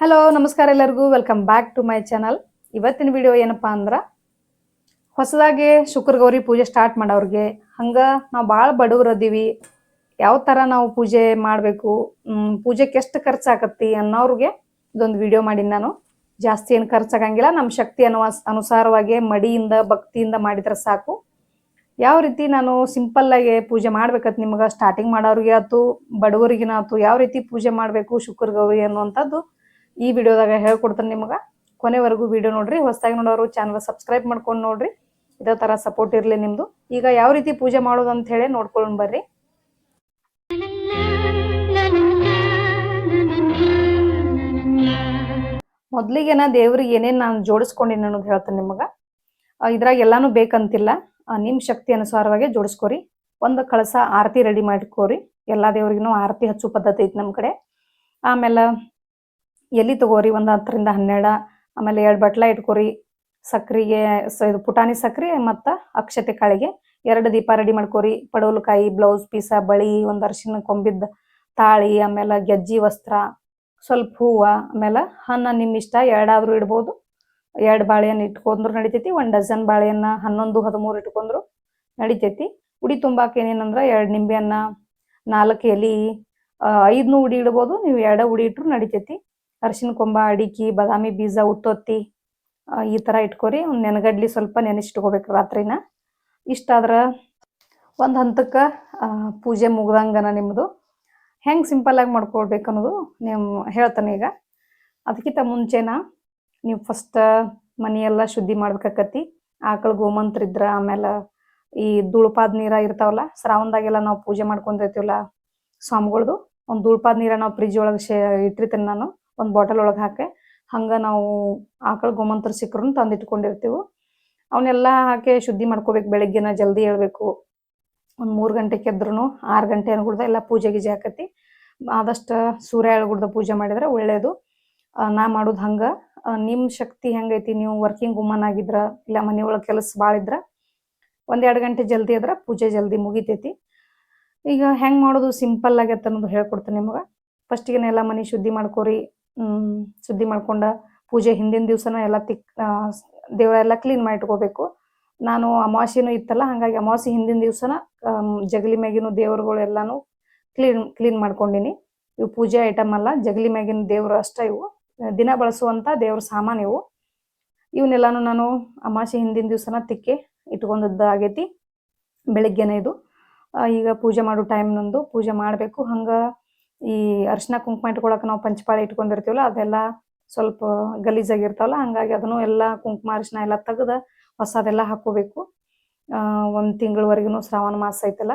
Hello ನಮಸ್ಕಾರ ಎಲ್ಲರಿಗೂ. Welcome back to my channel ಇವತ್ತಿನ ವಿಡಿಯೋ ಏನಪ್ಪಾ ಅಂದ್ರ, ಹೊಸದಾಗಿ ಶುಕ್ರ ಗೌರಿ ಪೂಜೆ ಸ್ಟಾರ್ಟ್ ಮಾಡೋರಿಗೆ, ಹಂಗ ನಾವು ಭಾಳ ಬಡವರದೀವಿ ಯಾವ ಥರ ನಾವು ಪೂಜೆ ಮಾಡಬೇಕು ಪೂಜೆಗೆ ಎಷ್ಟು ಖರ್ಚಾಗತ್ತಿ ಅನ್ನೋರಿಗೆ ಇದೊಂದು ವಿಡಿಯೋ ಮಾಡೀನಿ ನಾನು. ಜಾಸ್ತಿ ಏನು ಖರ್ಚಾಗಂಗಿಲ್ಲ ನಮ್ಮ ಶಕ್ತಿ ಅನ್ನುವ ಅನುಸಾರವಾಗಿ ಮಡಿಯಿಂದ, ಭಕ್ತಿಯಿಂದ ಮಾಡಿದ್ರೆ ಸಾಕು. ಯಾವ ರೀತಿ ನಾನು ಸಿಂಪಲ್ ಆಗಿ ಪೂಜೆ ಮಾಡ್ಬೇಕತ್ ನಿಮ್ಗೆ ಸ್ಟಾರ್ಟಿಂಗ್ ಮಾಡೋರಿಗೆ ಆಯ್ತು ಬಡವರಿಗಿನ ಆಯ್ತು ಯಾವ ರೀತಿ ಪೂಜೆ ಮಾಡಬೇಕು ಶುಕ್ರ ಗೌರಿ ಅನ್ನುವಂಥದ್ದು ಈ ವಿಡಿಯೋದಾಗ ಹೇಳ್ಕೊಡ್ತೇನೆ ನಿಮಗೆ. ಕೊನೆವರೆಗೂ ವಿಡಿಯೋ ನೋಡ್ರಿ, ಹೊಸದಾಗಿ ನೋಡೋರು ಚಾನಲ್ ಸಬ್ಸ್ಕ್ರೈಬ್ ಮಾಡ್ಕೊಂಡು ನೋಡ್ರಿ. ಇದೇ ಥರ ಸಪೋರ್ಟ್ ಇರಲಿ ನಿಮ್ಮದು ಈಗ ಯಾವ ರೀತಿ ಪೂಜೆ ಮಾಡೋದು ಅಂತ ಹೇಳಿ ನೋಡ್ಕೊಂಡು ಬರ್ರಿ. ಮೊದಲಿಗೆ ನಾ ದೇವ್ರಿಗೆ ಏನೇನು ನಾನು ಜೋಡಿಸ್ಕೊಂಡಿನಿ ಅನ್ನೋದು ಹೇಳ್ತೇನೆ ನಿಮಗೆ. ಇದ್ರಾಗ ಎಲ್ಲಾನು ಬೇಕಂತಿಲ್ಲ. ನಿಮ್ಮ ಶಕ್ತಿ ಅನುಸಾರವಾಗಿ ಜೋಡಿಸ್ಕೋರಿ. ಒಂದು ಕಳಸ ಆರತಿ ರೆಡಿ ಮಾಡ್ಕೋರಿ ಎಲ್ಲಾ ದೇವ್ರಿಗೂ ಆರತಿ ಹಚ್ಚು ಪದ್ಧತಿ ಐತಿ ನಮ್ಮ ಕಡೆ. ಆಮೇಲೆ ಎಲಿ ತಗೋರಿ? ಒಂದು ಹತ್ತರಿಂದ ಹನ್ನೆರಡು, ಆಮೇಲೆ ಎರಡು ಬಟ್ಲ ಇಟ್ಕೋರಿ, ಸಕ್ರಿಗೆ ಇದು ಪುಟಾಣಿ ಸಕ್ರೆ ಮತ್ತು ಅಕ್ಷತೆ ಕಾಳಿಗೆ. ಎರಡು ದೀಪ ರೆಡಿ ಮಾಡ್ಕೋರಿ. ಪಡವಲಕಾಯಿ, ಬ್ಲೌಸ್ ಪೀಸ, ಬಳಿ, ಒಂದು ಅರ್ಶಿನ ಕೊಂಬಿದ್ದ ತಾಳಿ, ಆಮೇಲೆ ಗೆಜ್ಜಿ ವಸ್ತ್ರ, ಸ್ವಲ್ಪ ಹೂವು, ಆಮೇಲೆ ಹಣ್ಣು ನಿಮ್ಮ ಇಷ್ಟ ಎರಡಾದರೂ ಇಡ್ಬೋದು. ಎರಡು ಬಾಳೆಹಣ್ಣು ಇಟ್ಕೊಂಡ್ರು ನಡಿತೈತಿ, ಒಂದು ಡಜನ್ ಬಾಳೆಹಣ್ಣು ಹನ್ನೊಂದು, ಹದಿಮೂರು ಇಟ್ಕೊಂಡ್ರು ನಡಿತೈತಿ. ಉಡಿ ತುಂಬಾಕ ಏನೇನಂದ್ರೆ ಎರಡು ನಿಂಬೆಹಣ್ಣ ನಾಲ್ಕು ಎಲಿ ಐದನೂ ಉಡಿ ಇಡ್ಬೋದು, ನೀವು ಎರಡು ಉಡಿ ಇಟ್ರು ನಡಿತೈತಿ. ಅರಿಶಿನ ಕೊಂಬ, ಅಡಿಕೆ, ಬಾದಾಮಿ ಬೀಜ, ಉತ್ತೊತ್ತಿ ಈ ಥರ ಇಟ್ಕೊರಿ. ಒಂದು ನೆನಗಡ್ಲಿ ಸ್ವಲ್ಪ ನೆನೆಸಿಟ್ಕೋಬೇಕು ರಾತ್ರಿನ. ಇಷ್ಟಾದ್ರೆ ಒಂದು ಹಂತಕ್ಕೆ ಪೂಜೆ ಮುಗ್ದಂಗನ ನಿಮ್ಮದು ಹೆಂಗೆ ಸಿಂಪಲ್ಲಾಗಿ ಮಾಡ್ಕೊಳ್ಬೇಕು ಅನ್ನೋದು ನಿಮ್ಮ ಹೇಳ್ತಾನೆ ಈಗ. ಅದಕ್ಕಿಂತ ಮುಂಚೆನ ನೀವು ಫಸ್ಟ್ ಮನೆಯೆಲ್ಲ ಶುದ್ಧಿ ಮಾಡ್ಬೇಕಾಕತಿ ಆಕಳು ಗೋಮಂತ್ರ ಇದ್ರ ಆಮೇಲೆ ಈ ಧೂಳುಪಾದ ನೀರ ಇರ್ತಾವಲ್ಲ, ಶ್ರಾವಣದಾಗೆಲ್ಲ ನಾವು ಪೂಜೆ ಮಾಡ್ಕೊಂಡಿರ್ತೀವಲ್ಲ ಸ್ವಾಮಿಗಳ್ದು. ಒಂದು ಧೂಳುಪಾದ ನೀರ ನಾವು ಫ್ರಿಜ್ ಒಳಗೆ ಶೇ ಇಟ್ಟಿರ್ತೀನಿ ನಾನು. ಒಂದು ಬಾಟಲ್ ಒಳಗೆ ಹಾಕಿ, ಹಂಗೆ ನಾವು ಆಕಳ ಗೋಮಂತ್ರ ಸಿಕ್ಕರೂ ತಂದಿಟ್ಕೊಂಡಿರ್ತೀವಿ. ಅವನ್ನೆಲ್ಲ ಹಾಕಿ ಶುದ್ಧಿ ಮಾಡ್ಕೋಬೇಕು, ಬೆಳಗ್ಗೆನ ಜಲ್ದಿ ಹೇಳ್ಬೇಕು. ಒಂದು ಮೂರು ಗಂಟೆಗೆ ಎದ್ರೂ ಆರು ಗಂಟೆ ಅನ್ಗುಡ್ದ ಎಲ್ಲ ಪೂಜೆ ಗೀಜೆ ಹಾಕತಿ ಆದಷ್ಟು ಸೂರ್ಯ ಎಳ್ಗುಡ್ದ ಪೂಜೆ ಮಾಡಿದ್ರೆ ಒಳ್ಳೆಯದು ನಾ ಮಾಡೋದು ಹಂಗೆ. ನಿಮ್ಮ ಶಕ್ತಿ ಹೆಂಗೈತಿ? ನೀವು ವರ್ಕಿಂಗ್ ವುಮನ್ ಆಗಿದ್ರ, ಇಲ್ಲ ಮನೆಯೊಳಗೆ ಕೆಲಸ ಭಾಳ ಇದ್ರ, ಒಂದೆರಡು ಗಂಟೆ ಜಲ್ದಿ ಆದ್ರೆ ಪೂಜೆ ಜಲ್ದಿ ಮುಗಿತೈತಿ. ಈಗ ಹೆಂಗೆ ಮಾಡೋದು? ಸಿಂಪಲ್ ಆಗೈತೆ ಅನ್ನೋದು ಹೇಳ್ಕೊಡ್ತೇನೆ ನಿಮಗೆ. ಫಸ್ಟಿಗೆ ಎಲ್ಲ ಮನೆ ಶುದ್ಧಿ ಮಾಡ್ಕೋರಿ. ಶುದ್ಧಿ ಮಾಡ್ಕೊಂಡ ಪೂಜೆ ಹಿಂದಿನ ದಿವಸನ ಎಲ್ಲ ತಿಕ್ ದೇವರೆಲ್ಲ ಕ್ಲೀನ್ ಮಾಡಿ ಇಟ್ಕೋಬೇಕು ನಾನು ಅಮಾವಾಸ್ಯೆನೂ ಇತ್ತಲ್ಲ, ಹಾಗಾಗಿ ಅಮಾವಾಸ್ಯೆ ಹಿಂದಿನ ದಿವಸನ ಜಗಲಿ ಮ್ಯಾಗಿನ ದೇವರುಗಳೆಲ್ಲಾನು ಕ್ಲೀನ್ ಕ್ಲೀನ್ ಮಾಡ್ಕೊಂಡಿನಿ. ಇವು ಪೂಜೆ ಐಟಮ್ ಅಲ್ಲ, ಜಗಲಿ ಮ್ಯಾಗಿನ ದೇವರು ಅಷ್ಟೇ ಇವು. ದಿನ ಬಳಸುವಂತ ದೇವ್ರ ಸಾಮಾನು ಇವು. ಇವನ್ನೆಲ್ಲಾನು ನಾನು ಅಮಾವಾಸ್ಯೆ ಹಿಂದಿನ ದಿವಸನ ತಿಕ್ಕಿ ಇಟ್ಕೊಂಡದ್ದು ಆಗೈತಿ. ಬೆಳಿಗ್ಗೆನೇ ಇದು. ಈಗ ಪೂಜೆ ಮಾಡೋ ಟೈಮ್ ನಂದು, ಪೂಜೆ ಮಾಡಬೇಕು. ಹಂಗೆ ಈ ಅರಿಶಿನ ಕುಂಕುಮ ಇಟ್ಕೊಳಕ್ ನಾವು ಪಂಚಪಾಳಿ ಇಟ್ಕೊಂಡಿರ್ತೀವಲ್ಲ, ಅದೆಲ್ಲ ಸ್ವಲ್ಪ ಗಲೀಜಾಗಿರ್ತಾವಲ್ಲ, ಹಂಗಾಗಿ ಅದನ್ನು ಎಲ್ಲ ಕುಂಕುಮ, ಅರಿಶಿನ ಎಲ್ಲ ತೆಗೆದು ಹೊಸದೆಲ್ಲ ಹಾಕೋಬೇಕು ಒಂದು ತಿಂಗಳವರೆಗೂ ಶ್ರಾವಣ ಮಾಸ ಐತಲ್ಲ,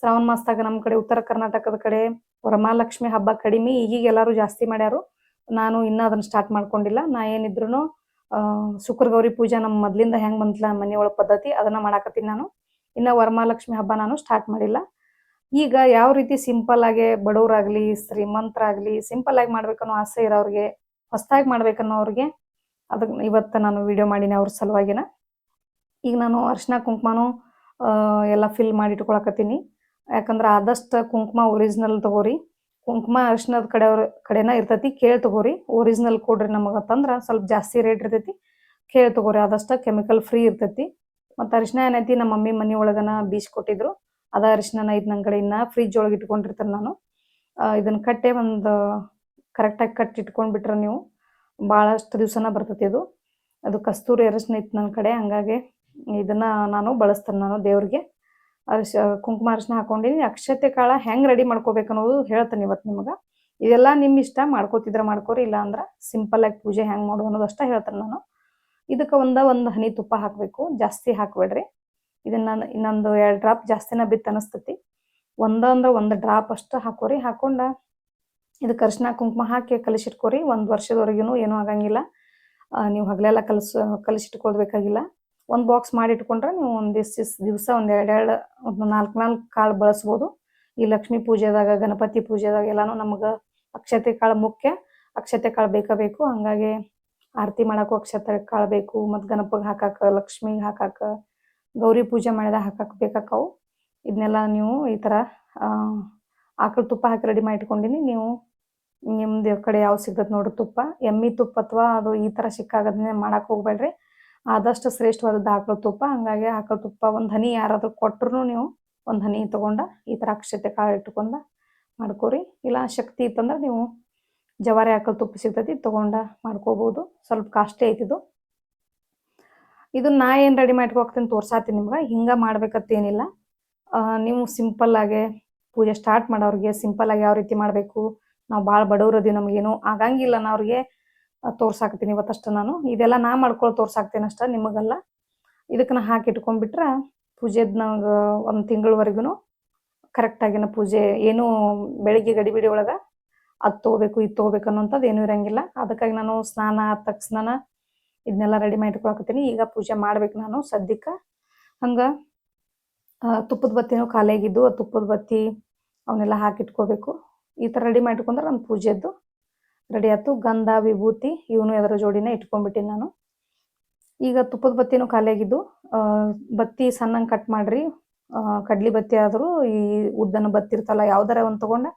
ಶ್ರಾವಣ ಮಾಸದಾಗ ನಮ್ಮ ಕಡೆ ಉತ್ತರ ಕರ್ನಾಟಕದ ಕಡೆ ವರಮಹಾಲಕ್ಷ್ಮಿ ಹಬ್ಬ ಕಡಿಮೆ, ಈಗೀಗ ಎಲ್ಲರೂ ಜಾಸ್ತಿ ಮಾಡ್ಯಾರು. ನಾನು ಇನ್ನೂ ಅದನ್ನ ಸ್ಟಾರ್ಟ್ ಮಾಡ್ಕೊಂಡಿಲ್ಲ, ನಾ ಏನಿದ್ರು ಶುಕ್ರ ಗೌರಿ ಪೂಜಾ ನಮ್ಮ ಮೊದಲಿಂದ ಹೆಂಗ್ ಬಂತಲ್ಲ ಮನೆಯೊಳಗೆ ಪದ್ಧತಿ, ಅದನ್ನ ಮಾಡಾಕತ್ತೀನಿ ನಾನು. ಇನ್ನ ವರಮಹಾಲಕ್ಷ್ಮಿ ಹಬ್ಬ ನಾನು ಸ್ಟಾರ್ಟ್ ಮಾಡಿಲ್ಲ. ಈಗ ಯಾವ ರೀತಿ ಸಿಂಪಲ್ ಆಗಿ ಬಡವರಾಗ್ಲಿ, ಶ್ರೀಮಂತರಾಗ್ಲಿ ಸಿಂಪಲ್ ಆಗಿ ಮಾಡ್ಬೇಕನ್ನೋ ಆಸೆ ಇರೋರಿಗೆ ಹೊಸದಾಗಿ ಮಾಡ್ಬೇಕನ್ನೋರಿಗೆ ಅದಕ್ಕೆ ಇವತ್ತು ನಾನು ವಿಡಿಯೋ ಮಾಡೀನಿ ಅವ್ರ ಸಲುವಾಗಿನ. ಈಗ ನಾನು ಅರ್ಶಿನ ಕುಂಕುಮನು ಎಲ್ಲ ಫಿಲ್ ಮಾಡಿ ಇಟ್ಕೊಳಕತ್ತೀನಿ. ಯಾಕಂದ್ರೆ ಆದಷ್ಟು ಕುಂಕುಮ ಒರಿಜಿನಲ್ ತಗೋರಿ. ಕುಂಕುಮ ಅರ್ಶಿನದ ಕಡೆಯವ್ರ ಕಡೆನ ಇರ್ತೈತಿ, ಕೇಳಿ ತಗೋರಿ. ಒರಿಜಿನಲ್ ಕೊಡ್ರಿ ನಮಗೆ ಅಂತಂದ್ರೆ ಸ್ವಲ್ಪ ಜಾಸ್ತಿ ರೇಟ್ ಇರ್ತೈತಿ, ಕೇಳಿ ತಗೋರಿ. ಆದಷ್ಟು ಕೆಮಿಕಲ್ ಫ್ರೀ ಇರ್ತೈತಿ. ಮತ್ತು ಅರಿಶಿನ ಏನೈತಿ ನಮ್ಮ ಮಮ್ಮಿ ಮನೆ ಒಳಗನ ಕೊಟ್ಟಿದ್ರು ಅದ ಅರಿಶಿನ ಐದು ನನ್ನ ಕಡೆ ಇನ್ನ ಫ್ರಿಜ್ ಒಳಗೆ ಇಟ್ಕೊಂಡಿರ್ತೇನೆ ನಾನು. ಇದನ್ನ ಕಟ್ಟೆ ಒಂದು ಕರೆಕ್ಟಾಗಿ ಕಟ್ಟಿ ಇಟ್ಕೊಂಡ್ಬಿಟ್ರೆ ನೀವು ಬಹಳಷ್ಟು ದಿವಸನ ಬರ್ತೈತಿ ಇದು. ಅದು ಕಸ್ತೂರಿ ಅರಿಶಿನ ಇತ್ತು ನನ್ನ ಕಡೆ, ಹಂಗಾಗಿ ಇದನ್ನ ನಾನು ಬಳಸ್ತೇನೆ ನಾನು ದೇವ್ರಿಗೆ. ಅರಿಶ, ಕುಂಕುಮ ಅರಿಶಿನ ಹಾಕೊಂಡಿನಿ. ಅಕ್ಷತೆ ಕಾಳ ಹೆಂಗ್ ರೆಡಿ ಮಾಡ್ಕೋಬೇಕು ಅನ್ನೋದು ಹೇಳ್ತೇನೆ ಇವತ್ತು ನಿಮಗೆ. ಇದೆಲ್ಲ ನಿಮ್ಮ ಇಷ್ಟ ಮಾಡ್ಕೋತಿದ್ರೆ ಮಾಡ್ಕೋರಿ, ಇಲ್ಲ ಅಂದ್ರೆ ಸಿಂಪಲ್ ಆಗಿ ಪೂಜೆ ಹೆಂಗ್ ಮಾಡೋದು ಅನ್ನೋದು ಅಷ್ಟೇ ಹೇಳ್ತೇನೆ ನಾನು. ಇದಕ್ಕೆ ಒಂದ ಒಂದು ಹನಿ ತುಪ್ಪ ಹಾಕಬೇಕು, ಜಾಸ್ತಿ ಹಾಕ್ಬೇಡ್ರಿ. ಇದನ್ನ ಇನ್ನೊಂದು ಎರಡು ಡ್ರಾಪ್ ಜಾಸ್ತಿನ ಬಿತ್ತ ಅನಿಸ್ತತಿ. ಒಂದೊಂದು ಒಂದು ಡ್ರಾಪ್ ಅಷ್ಟು ಹಾಕೋರಿ. ಹಾಕೊಂಡ ಇದಕ್ಕೆ ಅರಿಶಿನ ಕುಂಕುಮ ಹಾಕಿ ಕಲಿಸಿಟ್ಕೋರಿ. ಒಂದು ವರ್ಷದವರೆಗೂ ಏನು ಆಗಂಗಿಲ್ಲ. ನೀವು ಹಗಲೆಲ್ಲ ಕಲಸ, ಕಲಿಸಿಟ್ಕೊಳ್ಬೇಕಾಗಿಲ್ಲ. ಒಂದು ಬಾಕ್ಸ್ ಮಾಡಿ ಇಟ್ಕೊಂಡ್ರೆ ನೀವು ಒಂದು ದಿವ್ಸ ದಿವಸ ಒಂದು ಎರಡೆರಡು ಒಂದು ನಾಲ್ಕು ನಾಲ್ಕು ಕಾಳು ಬಳಸ್ಬೋದು. ಈ ಲಕ್ಷ್ಮೀ ಪೂಜೆದಾಗ, ಗಣಪತಿ ಪೂಜೆದಾಗ ಎಲ್ಲಾನು ನಮಗೆ ಅಕ್ಷತೆ ಕಾಳು ಮುಖ್ಯ. ಅಕ್ಷತೆ ಕಾಳು ಬೇಕೇ ಬೇಕು. ಹಂಗಾಗಿ ಆರತಿ ಮಾಡೋಕ್ಕೂ ಅಕ್ಷತೆ ಕಾಳು ಬೇಕು. ಮತ್ತು ಗಣಪಗೆ ಹಾಕಾಕ, ಲಕ್ಷ್ಮಿಗೆ ಹಾಕಾಕ ಗೌರಿ ಪೂಜೆ ಮಾಡಿದಾಗ ಹಾಕಕ್ಕೆ ಬೇಕಾಕವು. ಇದನ್ನೆಲ್ಲ ನೀವು ಈ ಥರ ಆಕಳ ತುಪ್ಪ ಹಾಕಿ ರೆಡಿ ಮಾಡಿ ಇಟ್ಕೊಂಡಿನಿ. ನೀವು ನಿಮ್ದು ಕಡೆ ಯಾವ ಸಿಗ್ತದೆ ನೋಡ್ರಿ ತುಪ್ಪ. ಎಮ್ಮಿ ತುಪ್ಪ ಅಥವಾ ಅದು ಈ ಥರ ಸಿಕ್ಕಾಗದನ್ನೇ ಮಾಡಕ್ಕೆ ಹೋಗ್ಬೇಡ್ರಿ. ಆದಷ್ಟು ಶ್ರೇಷ್ಠವಾದದ್ದು ಆಕಳ ತುಪ್ಪ. ಹಂಗಾಗಿ ಆಕಳ ತುಪ್ಪ ಒಂದು ಹನಿ ಯಾರಾದ್ರೂ ಕೊಟ್ಟರು ನೀವು ಒಂದು ಹನಿ ತೊಗೊಂಡ ಈ ಥರ ಅಕ್ಷತೆ ಕಾಳು ಇಟ್ಕೊಂಡ ಮಾಡ್ಕೋರಿ. ಇಲ್ಲ ಶಕ್ತಿ ಇತ್ತಂದ್ರೆ ನೀವು ಜವಾರಿ ಆಕಳ ತುಪ್ಪ ಸಿಗ್ತೈತಿ ತೊಗೊಂಡ ಮಾಡ್ಕೋಬೋದು. ಸ್ವಲ್ಪ ಕಾಸ್ಟ್ಲಿ ಐತಿದು ಇದು ನಾ ಏನು ರೆಡಿ ಮಾಡ್ಕೋಗ್ತೀನಿ ತೋರ್ಸಾತೀನಿ ನಿಮ್ಗೆ. ಹಿಂಗೆ ಮಾಡ್ಬೇಕತ್ತೇನಿಲ್ಲ. ನೀವು ಸಿಂಪಲ್ ಆಗಿ ಪೂಜೆ ಸ್ಟಾರ್ಟ್ ಮಾಡೋರಿಗೆ ಸಿಂಪಲ್ ಆಗಿ ಯಾವ ರೀತಿ ಮಾಡಬೇಕು. ನಾವು ಭಾಳ ಬಡವ್ರು ಅದೀವಿ ನಮಗೇನು ಆಗಂಗಿಲ್ಲ ನಾ ಅವ್ರಿಗೆ ತೋರ್ಸಾಕ್ತೀನಿ ಇವತ್ತಷ್ಟು ನಾನು. ಇದೆಲ್ಲ ನಾ ಮಾಡ್ಕೊಳ್ಳೋ ತೋರ್ಸಾಕ್ತೀನಿ ಅಷ್ಟ ನಿಮಗಲ್ಲ. ನಾ ಹಾಕಿ ಇಟ್ಕೊಂಡ್ಬಿಟ್ರೆ ಪೂಜೆದ ನಂಗೆ ಒಂದು ತಿಂಗಳವರೆಗೂ ಕರೆಕ್ಟಾಗಿನ ಪೂಜೆ ಏನು ಬೆಳಿಗ್ಗೆ ಗಡಿಬಿಡಿ ಒಳಗೆ ಅದು ತೊಗೋಬೇಕು ಇದು ತೊಗೋಬೇಕು ಅನ್ನೋಂಥದ್ದು ಏನೂ ಇರಂಗಿಲ್ಲ. ಅದಕ್ಕಾಗಿ ನಾನು ಸ್ನಾನ ಆದ ತಕ್ಷಣ ಇದನ್ನೆಲ್ಲ ರೆಡಿ ಮಾಡಿ ಇಟ್ಕೊಳಕತ್ತೀನಿ ಈಗ ಪೂಜೆ ಮಾಡ್ಬೇಕು ನಾನು ಸದ್ಯಕ್ಕೆ. ಹಂಗ ತುಪ್ಪದ ಬತ್ತಿನೂ ಖಾಲಿಯಾಗಿದ್ದು, ಆ ತುಪ್ಪದ ಬತ್ತಿ ಅವನ್ನೆಲ್ಲ ಹಾಕಿಟ್ಕೋಬೇಕು. ಈ ಥರ ರೆಡಿ ಮಾಡಿಟ್ಕೊಂಡ್ರೆ ನನ್ನ ಪೂಜೆದ್ದು ರೆಡಿ ಆಯ್ತು. ಗಂಧ, ವಿಭೂತಿ ಇವನು ಅದರ ಜೋಡಿನೇ ಇಟ್ಕೊಂಡ್ಬಿಟ್ಟಿನಿ ನಾನು. ಈಗ ತುಪ್ಪದ ಬತ್ತಿನೂ ಖಾಲಿಯಾಗಿದ್ದು ಬತ್ತಿ ಸಣ್ಣಂಗೆ ಕಟ್ ಮಾಡ್ರಿ. ಕಡ್ಲಿ ಬತ್ತಿ ಆದರೂ ಈ ಉದ್ದನ ಬತ್ತಿ ಇರ್ತಲ್ಲ, ಯಾವ್ದಾರ ಒಂದು ತೊಗೊಂಡು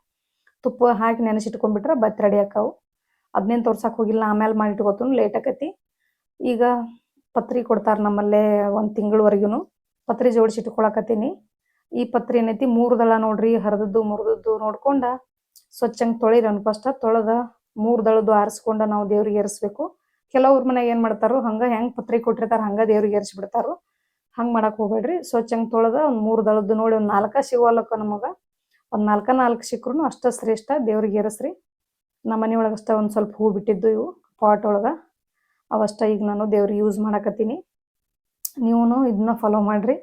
ತುಪ್ಪ ಹಾಕಿ ನೆನೆಸಿಟ್ಕೊಂಡ್ಬಿಟ್ರೆ ಬತ್ತಿ ರೆಡಿ ಆಕಾವು ಅದನ್ನೇನು ತೋರ್ಸಕ್ಕೆ ಹೋಗಿಲ್ಲ ಆಮೇಲೆ ಮಾಡಿ ಲೇಟ್ ಆಕತಿ. ಈಗ ಪತ್ರಿ ಕೊಡ್ತಾರೆ ನಮ್ಮಲ್ಲೇ ಒಂದು ತಿಂಗಳವರೆಗೂ ಪತ್ರಿ ಜೋಡಿಸಿ ಇಟ್ಕೊಳಕತ್ತೀನಿ. ಈ ಪತ್ರಿ ಏನೈತಿ ಮೂರು ದಳ ನೋಡ್ರಿ, ಹರಿದದ್ದು, ಮುರಿದದ್ದು ನೋಡ್ಕೊಂಡ ಸ್ವಚ್ಛಂಗೆ ತೊಳಿರಿ ಅವ್ನ ಫಸ್ಟ್ ತೊಳೆದ ಮೂರು ದಳದ್ದು ಆರಿಸ್ಕೊಂಡ ನಾವು ದೇವ್ರಿಗೆ ಏರಿಸ್ಬೇಕು. ಕೆಲವ್ರ ಮನೆಗೆ ಏನು ಮಾಡ್ತಾರೋ, ಹಂಗೆ ಹೆಂಗೆ ಪತ್ರಿ ಕೊಟ್ಟಿರ್ತಾರೆ ಹಂಗೆ ದೇವ್ರಿಗೆ ಏರಿಸ್ಬಿಡ್ತಾರೋ ಹಂಗೆ ಮಾಡಕ್ಕೆ ಹೋಗ್ಬೇಡ್ರಿ. ಸ್ವಚ್ಛಂಗೆ ತೊಳೆದ ಒಂದು ಮೂರು ದಳದ್ದು ನೋಡಿ, ಒಂದು ನಾಲ್ಕ ಸಿಗೋಲ್ಲಕ್ಕ ನಮಗೆ. ಒಂದು ನಾಲ್ಕ ನಾಲ್ಕು ಸಿಕ್ಕರು ಅಷ್ಟ ಶ್ರೇಷ್ಠ ದೇವ್ರಿಗೆ ಏರಿಸ್ರಿ. ನಮ್ಮ ಮನೆ ಒಳಗೆ ಅಷ್ಟ ಒಂದು ಸ್ವಲ್ಪ ಹೂ ಬಿಟ್ಟಿದ್ದು ಇವು, ಪಾಟ್ ಒಳಗೆ. ಅವಷ್ಟ ಈಗ ನಾನು ದೇವ್ರಿಗೆ ಯೂಸ್ ಮಾಡಕತ್ತೀನಿ. ನೀವು ಇದನ್ನ ಫಾಲೋ ಮಾಡಿರಿ.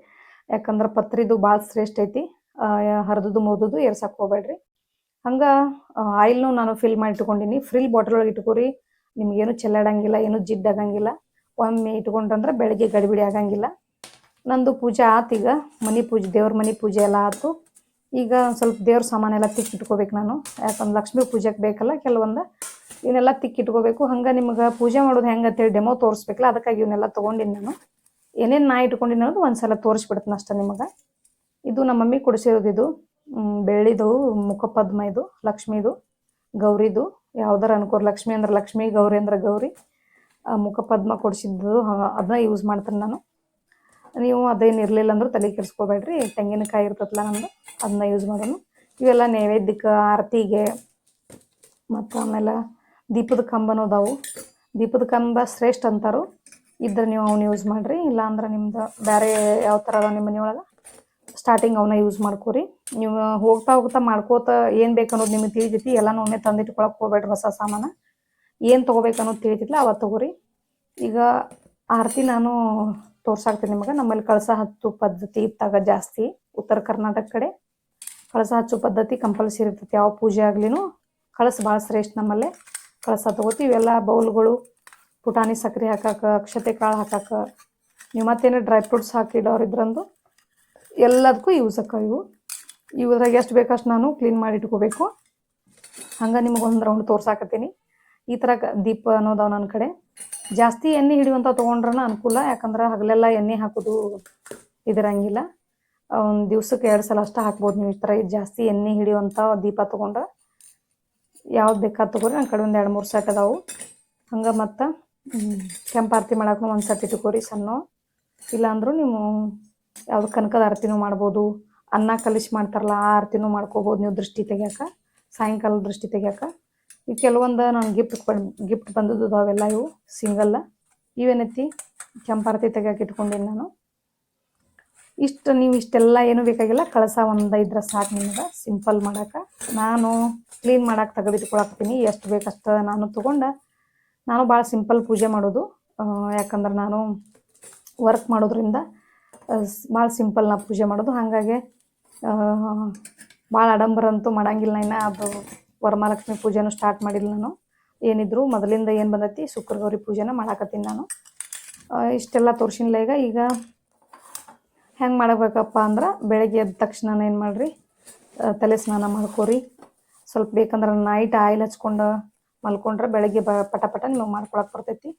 ಯಾಕಂದ್ರೆ ಪತ್ರಿದು ಭಾಳ ಶ್ರೇಷ್ಠ ಐತಿ. ಹರಿದು ಮೋದುದು ಏರ್ಸಕ್ಕೆ ಹೋಗ್ಬೇಡ್ರಿ. ಹಂಗೆ ಆಯಿಲ್ನು ನಾನು ಫಿಲ್ ಮಾಡಿ ಇಟ್ಕೊಂಡಿನಿ ಫ್ರಿಲ್ ಬಾಟಲ್ ಒಳಗೆ ಇಟ್ಕೋರಿ. ನಿಮ್ಗೇನು ಚೆಲ್ಲಾಡಂಗಿಲ್ಲ ಏನು ಜಿಡ್ ಆಗಂಗಿಲ್ಲ. ಒಮ್ಮೆ ಇಟ್ಕೊಂಡ್ರಂದ್ರೆ ಬೆಳಗ್ಗೆ ಗಡಿಬಿಡಿ ಆಗಂಗಿಲ್ಲ. ನಂದು ಪೂಜೆ ಆತು ಈಗ. ಮನೆ ಪೂಜೆ, ದೇವ್ರ ಮನೆ ಪೂಜೆ ಎಲ್ಲ ಆತು. ಈಗ ಸ್ವಲ್ಪ ದೇವ್ರ ಸಾಮಾನೆಲ್ಲ ತಿಕ್ಕಿಟ್ಕೋಬೇಕು ನಾನು. ಯಾಕಂದ್ರೆ ಲಕ್ಷ್ಮೀ ಪೂಜೆಗೆ ಬೇಕಲ್ಲ ಕೆಲವೊಂದು. ಇವನ್ನೆಲ್ಲ ತಿಕ್ಕಿಟ್ಕೋಬೇಕು. ಹಂಗೆ ನಿಮ್ಗೆ ಪೂಜೆ ಮಾಡೋದು ಹೆಂಗೆ ಅಂತೇಳಿ ಡೆಮೋ ತೋರಿಸ್ಬೇಕಲ್ಲ, ಅದಕ್ಕಾಗಿ ಇವನ್ನೆಲ್ಲ ತೊಗೊಂಡಿನಿ ನಾನು. ಏನೇನು ನಾ ಇಟ್ಕೊಂಡಿನ ಅನ್ನೋದು ಒಂದ್ಸಲ ತೋರಿಸ್ಬಿಡ್ತೀನಿ ಅಷ್ಟೇ ನಿಮಗೆ. ಇದು ನಮ್ಮ ಮಮ್ಮಿ ಕೊಡಿಸಿರೋದು ಇದು. ಬೆಳ್ಳಿದು, ಮುಖಪದ್ಮ ಇದು, ಲಕ್ಷ್ಮಿದು, ಗೌರಿದು. ಯಾವ್ದಾರ ಅನ್ಕೋರ್, ಲಕ್ಷ್ಮಿ ಅಂದ್ರೆ ಲಕ್ಷ್ಮಿ, ಗೌರಿ ಅಂದ್ರೆ ಗೌರಿ. ಮುಖಪದ್ಮ ಕೊಡಿಸಿದ್ದು ಅದನ್ನ ಯೂಸ್ ಮಾಡ್ತೀನಿ ನಾನು. ನೀವು ಅದೇನು ಇರಲಿಲ್ಲ ಅಂದ್ರೆ ತಲೆ ಕೆಡಿಸ್ಕೋಬೇಡ್ರಿ. ತೆಂಗಿನಕಾಯಿ ಇರ್ತದಲ್ಲ ನಮ್ದು ಅದನ್ನ ಯೂಸ್ ಮಾಡೋಣ ಇವೆಲ್ಲ ನೈವೇದ್ಯಕ್ಕೆ, ಆರತಿಗೆ, ಮತ್ತು ಆಮೇಲೆ ದೀಪದ ಕಂಬನೂ ಅದಾವು. ದೀಪದ ಕಂಬ ಶ್ರೇಷ್ಠ ಅಂತಾರು. ಇದ್ರೆ ನೀವು ಅವನ್ನ ಯೂಸ್ ಮಾಡಿರಿ. ಇಲ್ಲಾಂದ್ರೆ ನಿಮ್ದು ಬೇರೆ ಯಾವ ಥರ ಅದಾವ ನಿಮ್ಮ ಮನೆಯೊಳಗೆ? ಸ್ಟಾರ್ಟಿಂಗ್ ಅವನ್ನ ಯೂಸ್ ಮಾಡ್ಕೋರಿ. ನೀವು ಹೋಗ್ತಾ ಹೋಗ್ತಾ ಮಾಡ್ಕೋತ ಏನು ಬೇಕು ಅನ್ನೋದು ನಿಮಗೆ ತಿಳಿತೈತಿ. ಎಲ್ಲನೂ ಒಮ್ಮೆ ತಂದಿಟ್ಕೊಳಕ್ಕೆ ಹೋಗ್ಬೇಡ್ರಿ ಹೊಸ ಸಾಮಾನು. ಏನು ತೊಗೋಬೇಕು ಅನ್ನೋದು ತಿಳಿತಿಲ್ಲ ಅವತ್ತು ತಗೋರಿ. ಈಗ ಆರತಿ ನಾನು ತೋರ್ಸಾಕ್ತೀನಿ ನಿಮಗೆ. ನಮ್ಮಲ್ಲಿ ಕಳಸ ಹಚ್ಚು ಪದ್ಧತಿ ಇತ್ತಾಗ ಜಾಸ್ತಿ. ಉತ್ತರ ಕರ್ನಾಟಕ ಕಡೆ ಕಳಸ ಹಚ್ಚು ಪದ್ಧತಿ ಕಂಪಲ್ಸರಿ ಇರ್ತೈತಿ. ಯಾವ ಪೂಜೆ ಆಗ್ಲಿನೂ ಕಳಸ ಭಾಳ ಶ್ರೇಷ್ಠ ನಮ್ಮಲ್ಲೇ. ಕಳಸ ತಗೋತೀವಿ. ಇವೆಲ್ಲ ಬೌಲ್ಗಳು, ಪುಟಾಣಿ ಸಕ್ಕರೆ ಹಾಕಕ್ಕೆ ಅಕ್ಷತೆ ಕಾಳು ಹಾಕಕ್ಕೆ ನೀವು ಮತ್ತೇನು ಡ್ರೈ ಫ್ರೂಟ್ಸ್ ಹಾಕಿಡೋರು ಇದ್ರಂದು ಎಲ್ಲದಕ್ಕೂ ಯೂಸ್ ಅಕ್ಕ ಇವು. ಇವ್ರಾಗ ಎಷ್ಟು ಬೇಕಷ್ಟು ನಾನು ಕ್ಲೀನ್ ಮಾಡಿ ಇಟ್ಕೋಬೇಕು. ಹಂಗೆ ನಿಮ್ಗೆ ಒಂದು ರೌಂಡ್ ತೋರ್ಸಾಕತ್ತೀನಿ. ಈ ಥರ ದೀಪ ಅನ್ನೋದಾವ ನನ್ನ ಕಡೆ. ಜಾಸ್ತಿ ಎಣ್ಣೆ ಹಿಡಿಯುವಂಥ ತೊಗೊಂಡ್ರನ ಅನುಕೂಲ, ಯಾಕಂದ್ರೆ ಹಗಲೆಲ್ಲ ಎಣ್ಣೆ ಹಾಕೋದು ಇದಿರಂಗಿಲ್ಲ. ಒಂದು ದಿವ್ಸಕ್ಕೆ ಎರಡು ಸಲ ಅಷ್ಟೇ ಹಾಕ್ಬೋದು ನೀವು ಈ ಥರ ಜಾಸ್ತಿ ಎಣ್ಣೆ ಹಿಡಿಯುವಂಥ ದೀಪ ತೊಗೊಂಡ್ರೆ ಯಾವ್ದು ಬೇಕಾದ ತಗೋರಿ. ನನ್ನ ಕಡೆ ಒಂದು ಎರಡು ಮೂರು ಸೆಟ್ ಅದಾವು. ಹಂಗೆ ಮತ್ತು ಕೆಂಪು ಆರತಿ ಮಾಡೋಕ್ಕೂ ಒಂದು ಸೆಟ್ ಇಟ್ಕೋರಿ ಸಣ್ಣ. ಇಲ್ಲಾಂದ್ರೂ ನೀವು ಯಾವ್ದು ಕನಕದ ಆರತಿನೂ ಮಾಡ್ಬೋದು. ಅನ್ನ ಕಲಿಸಿ ಮಾಡ್ತಾರಲ್ಲ, ಆ ಆರತಿನೂ ಮಾಡ್ಕೋಬೋದು ನೀವು ದೃಷ್ಟಿ ತೆಗಿಯಾಕ ಸಾಯಂಕಾಲ ದೃಷ್ಟಿ ತೆಗಿಯಾಕ. ಈ ಕೆಲವೊಂದು ನಾನು ಗಿಫ್ಟ್ ಗಿಫ್ಟ್ ಬಂದದ್ದು ಅವೆಲ್ಲ ಇವು ಸಿಂಗಲ್ಲ ಇವೇನೈತಿ? ಕೆಂಪಾರತಿ ತೆಗಿಯಾಕ ಇಟ್ಕೊಂಡೀನಿ ನಾನು. ಇಷ್ಟು ನೀವು ಇಷ್ಟೆಲ್ಲ ಏನು ಬೇಕಾಗಿಲ್ಲ, ಕಳಸ ಒಂದು ಇದ್ರೆ ಸಾಕು ನಿಮ್ಗೆ ಸಿಂಪಲ್ ಮಾಡೋಕೆ. ನಾನು ಕ್ಲೀನ್ ಮಾಡಕ್ಕೆ ತೆಗೆದಿಟ್ಕೊಳಕ್ತೀನಿ ಎಷ್ಟು ಬೇಕಷ್ಟು ನಾನು ತೊಗೊಂಡು. ನಾನು ಭಾಳ ಸಿಂಪಲ್ ಪೂಜೆ ಮಾಡೋದು. ಯಾಕಂದ್ರೆ ನಾನು ವರ್ಕ್ ಮಾಡೋದ್ರಿಂದ ಭಾಳ ಸಿಂಪಲ್ ನಾ ಪೂಜೆ ಮಾಡೋದು. ಹಾಗಾಗಿ ಭಾಳ ಆಡಂಬರ ಅಂತೂ ಮಾಡಂಗಿಲ್ಲ ಇನ್ನು. ಅದು ವರಮಹಾಲಕ್ಷ್ಮಿ ಪೂಜೆನೂ ಸ್ಟಾರ್ಟ್ ಮಾಡಿಲ್ಲ ನಾನು. ಏನಿದ್ರು ಮೊದಲಿಂದ ಏನು ಬಂದೈತಿ, ಶುಕ್ರಗೌರಿ ಪೂಜೆನ ಮಾಡಾಕತ್ತೀನಿ ನಾನು. ಇಷ್ಟೆಲ್ಲ ತೋರ್ಸಿನ್ಲ ಈಗ. ಈಗ ಹೆಂಗೆ ಮಾಡಬೇಕಪ್ಪ ಅಂದ್ರೆ ಬೆಳಗ್ಗೆ ಎದ್ದ ತಕ್ಷಣ ಏನು ಮಾಡಿರಿ? ತಲೆ ಸ್ನಾನ ಮಾಡ್ಕೋರಿ. ಸ್ವಲ್ಪ ಬೇಕಂದ್ರೆ ನೈಟ್ ಆಯಿಲ್ ಹಚ್ಕೊಂಡು ಮಲ್ಕೊಂಡ್ರೆ ಬೆಳಗ್ಗೆ ಬ ಪಟ ಪಟ ನಿಮಗೆ ಮಾಡ್ಕೊಳಕ್ಕೆ ಬರ್ತೈತಿ.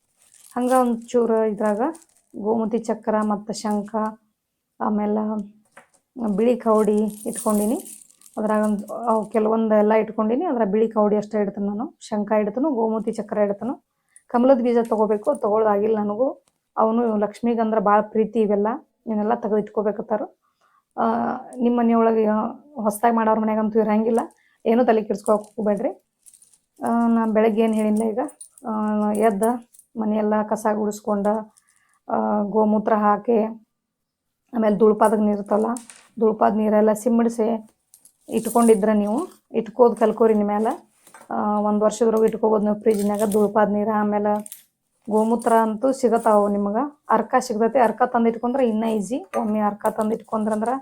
ಹಂಗೆ ಒಂಚೂರು ಇದ್ರಾಗ ಗೋಮತಿ ಚಕ್ರ ಮತ್ತು ಶಂಖ, ಆಮೇಲೆ ಬಿಳಿ ಕೌಡಿ ಇಟ್ಕೊಂಡಿನಿ. ಅದ್ರಾಗ ಒಂದು, ಅವು ಕೆಲವೊಂದು ಎಲ್ಲ ಇಟ್ಕೊಂಡಿನಿ. ಅದ್ರ ಬಿಳಿ ಕೌಡಿ ಅಷ್ಟೇ ಇಡ್ತೀನಿ ನಾನು. ಶಂಖ ಇಡ್ತನು, ಗೋಮತಿ ಚಕ್ರ ಇಡ್ತನು. ಕಮಲದ ಬೀಜ ತೊಗೋಬೇಕು ತೊಗೊಳೋದಾಗಿಲ್ಲ ನನಗೂ. ಅವನು ಲಕ್ಷ್ಮಿಗಂದ್ರೆ ಭಾಳ ಪ್ರೀತಿ ಇವೆಲ್ಲ. ಇವನ್ನೆಲ್ಲ ತೆಗೆದು ಇಟ್ಕೋಬೇಕತ್ತಾರ ನಿಮ್ಮ ಮನೆಯೊಳಗೆ ಹೊಸದಾಗಿ ಮಾಡೋರ ಮನೆಯಾಗಂತೂ ಇರಂಗಿಲ್ಲ. ಏನೂ ತಲೆ ಕೆಡ್ಸ್ಕೊಳಕ್ ಹೋಗ್ಬೇಡ್ರಿ. ನಾನು ಬೆಳಗ್ಗೆ ಏನು ಹೇಳಿಲ್ಲ ಈಗ? ಎದ್ದ, ಮನೆಯೆಲ್ಲ ಕಸ ಗುಡಿಸ್ಕೊಂಡು ಗೋಮೂತ್ರ ಹಾಕಿ, ಆಮೇಲೆ ದುಳ್ಪಾದಾಗ ನೀರು ಇರ್ತಾವಲ್ಲ ದುಳ್ಪಾದ ನೀರೆಲ್ಲ ಸಿಮ್ಮಿಡಿಸಿ ಇಟ್ಕೊಂಡಿದ್ರೆ ನೀವು, ಇಟ್ಕೋದು ಕಲ್ಕೋರಿ ನಿಮ್ಮ ಮೇಲೆ ಒಂದು ವರ್ಷದ್ರೊಳಗೆ ಇಟ್ಕೋಬೋದು ನೀವು ಫ್ರಿಜ್ನಾಗ ದುಳ್ಪಾದ ನೀರು, ಆಮೇಲೆ ಗೋಮೂತ್ರ ಅಂತೂ ಸಿಗತ್ತಾವು ನಿಮ್ಗೆ. ಅರ್ಕ ಸಿಗ್ತೈತಿ. ಅರ್ಕ ತಂದಿಟ್ಕೊಂಡ್ರೆ ಇನ್ನೂ ಈಸಿ ಒಮ್ಮೆ ಅರ್ಕ ತಂದಿಟ್ಕೊಂಡ್ರೆ ಇಟ್ಕೊಂಡ್ರಂದ್ರೆ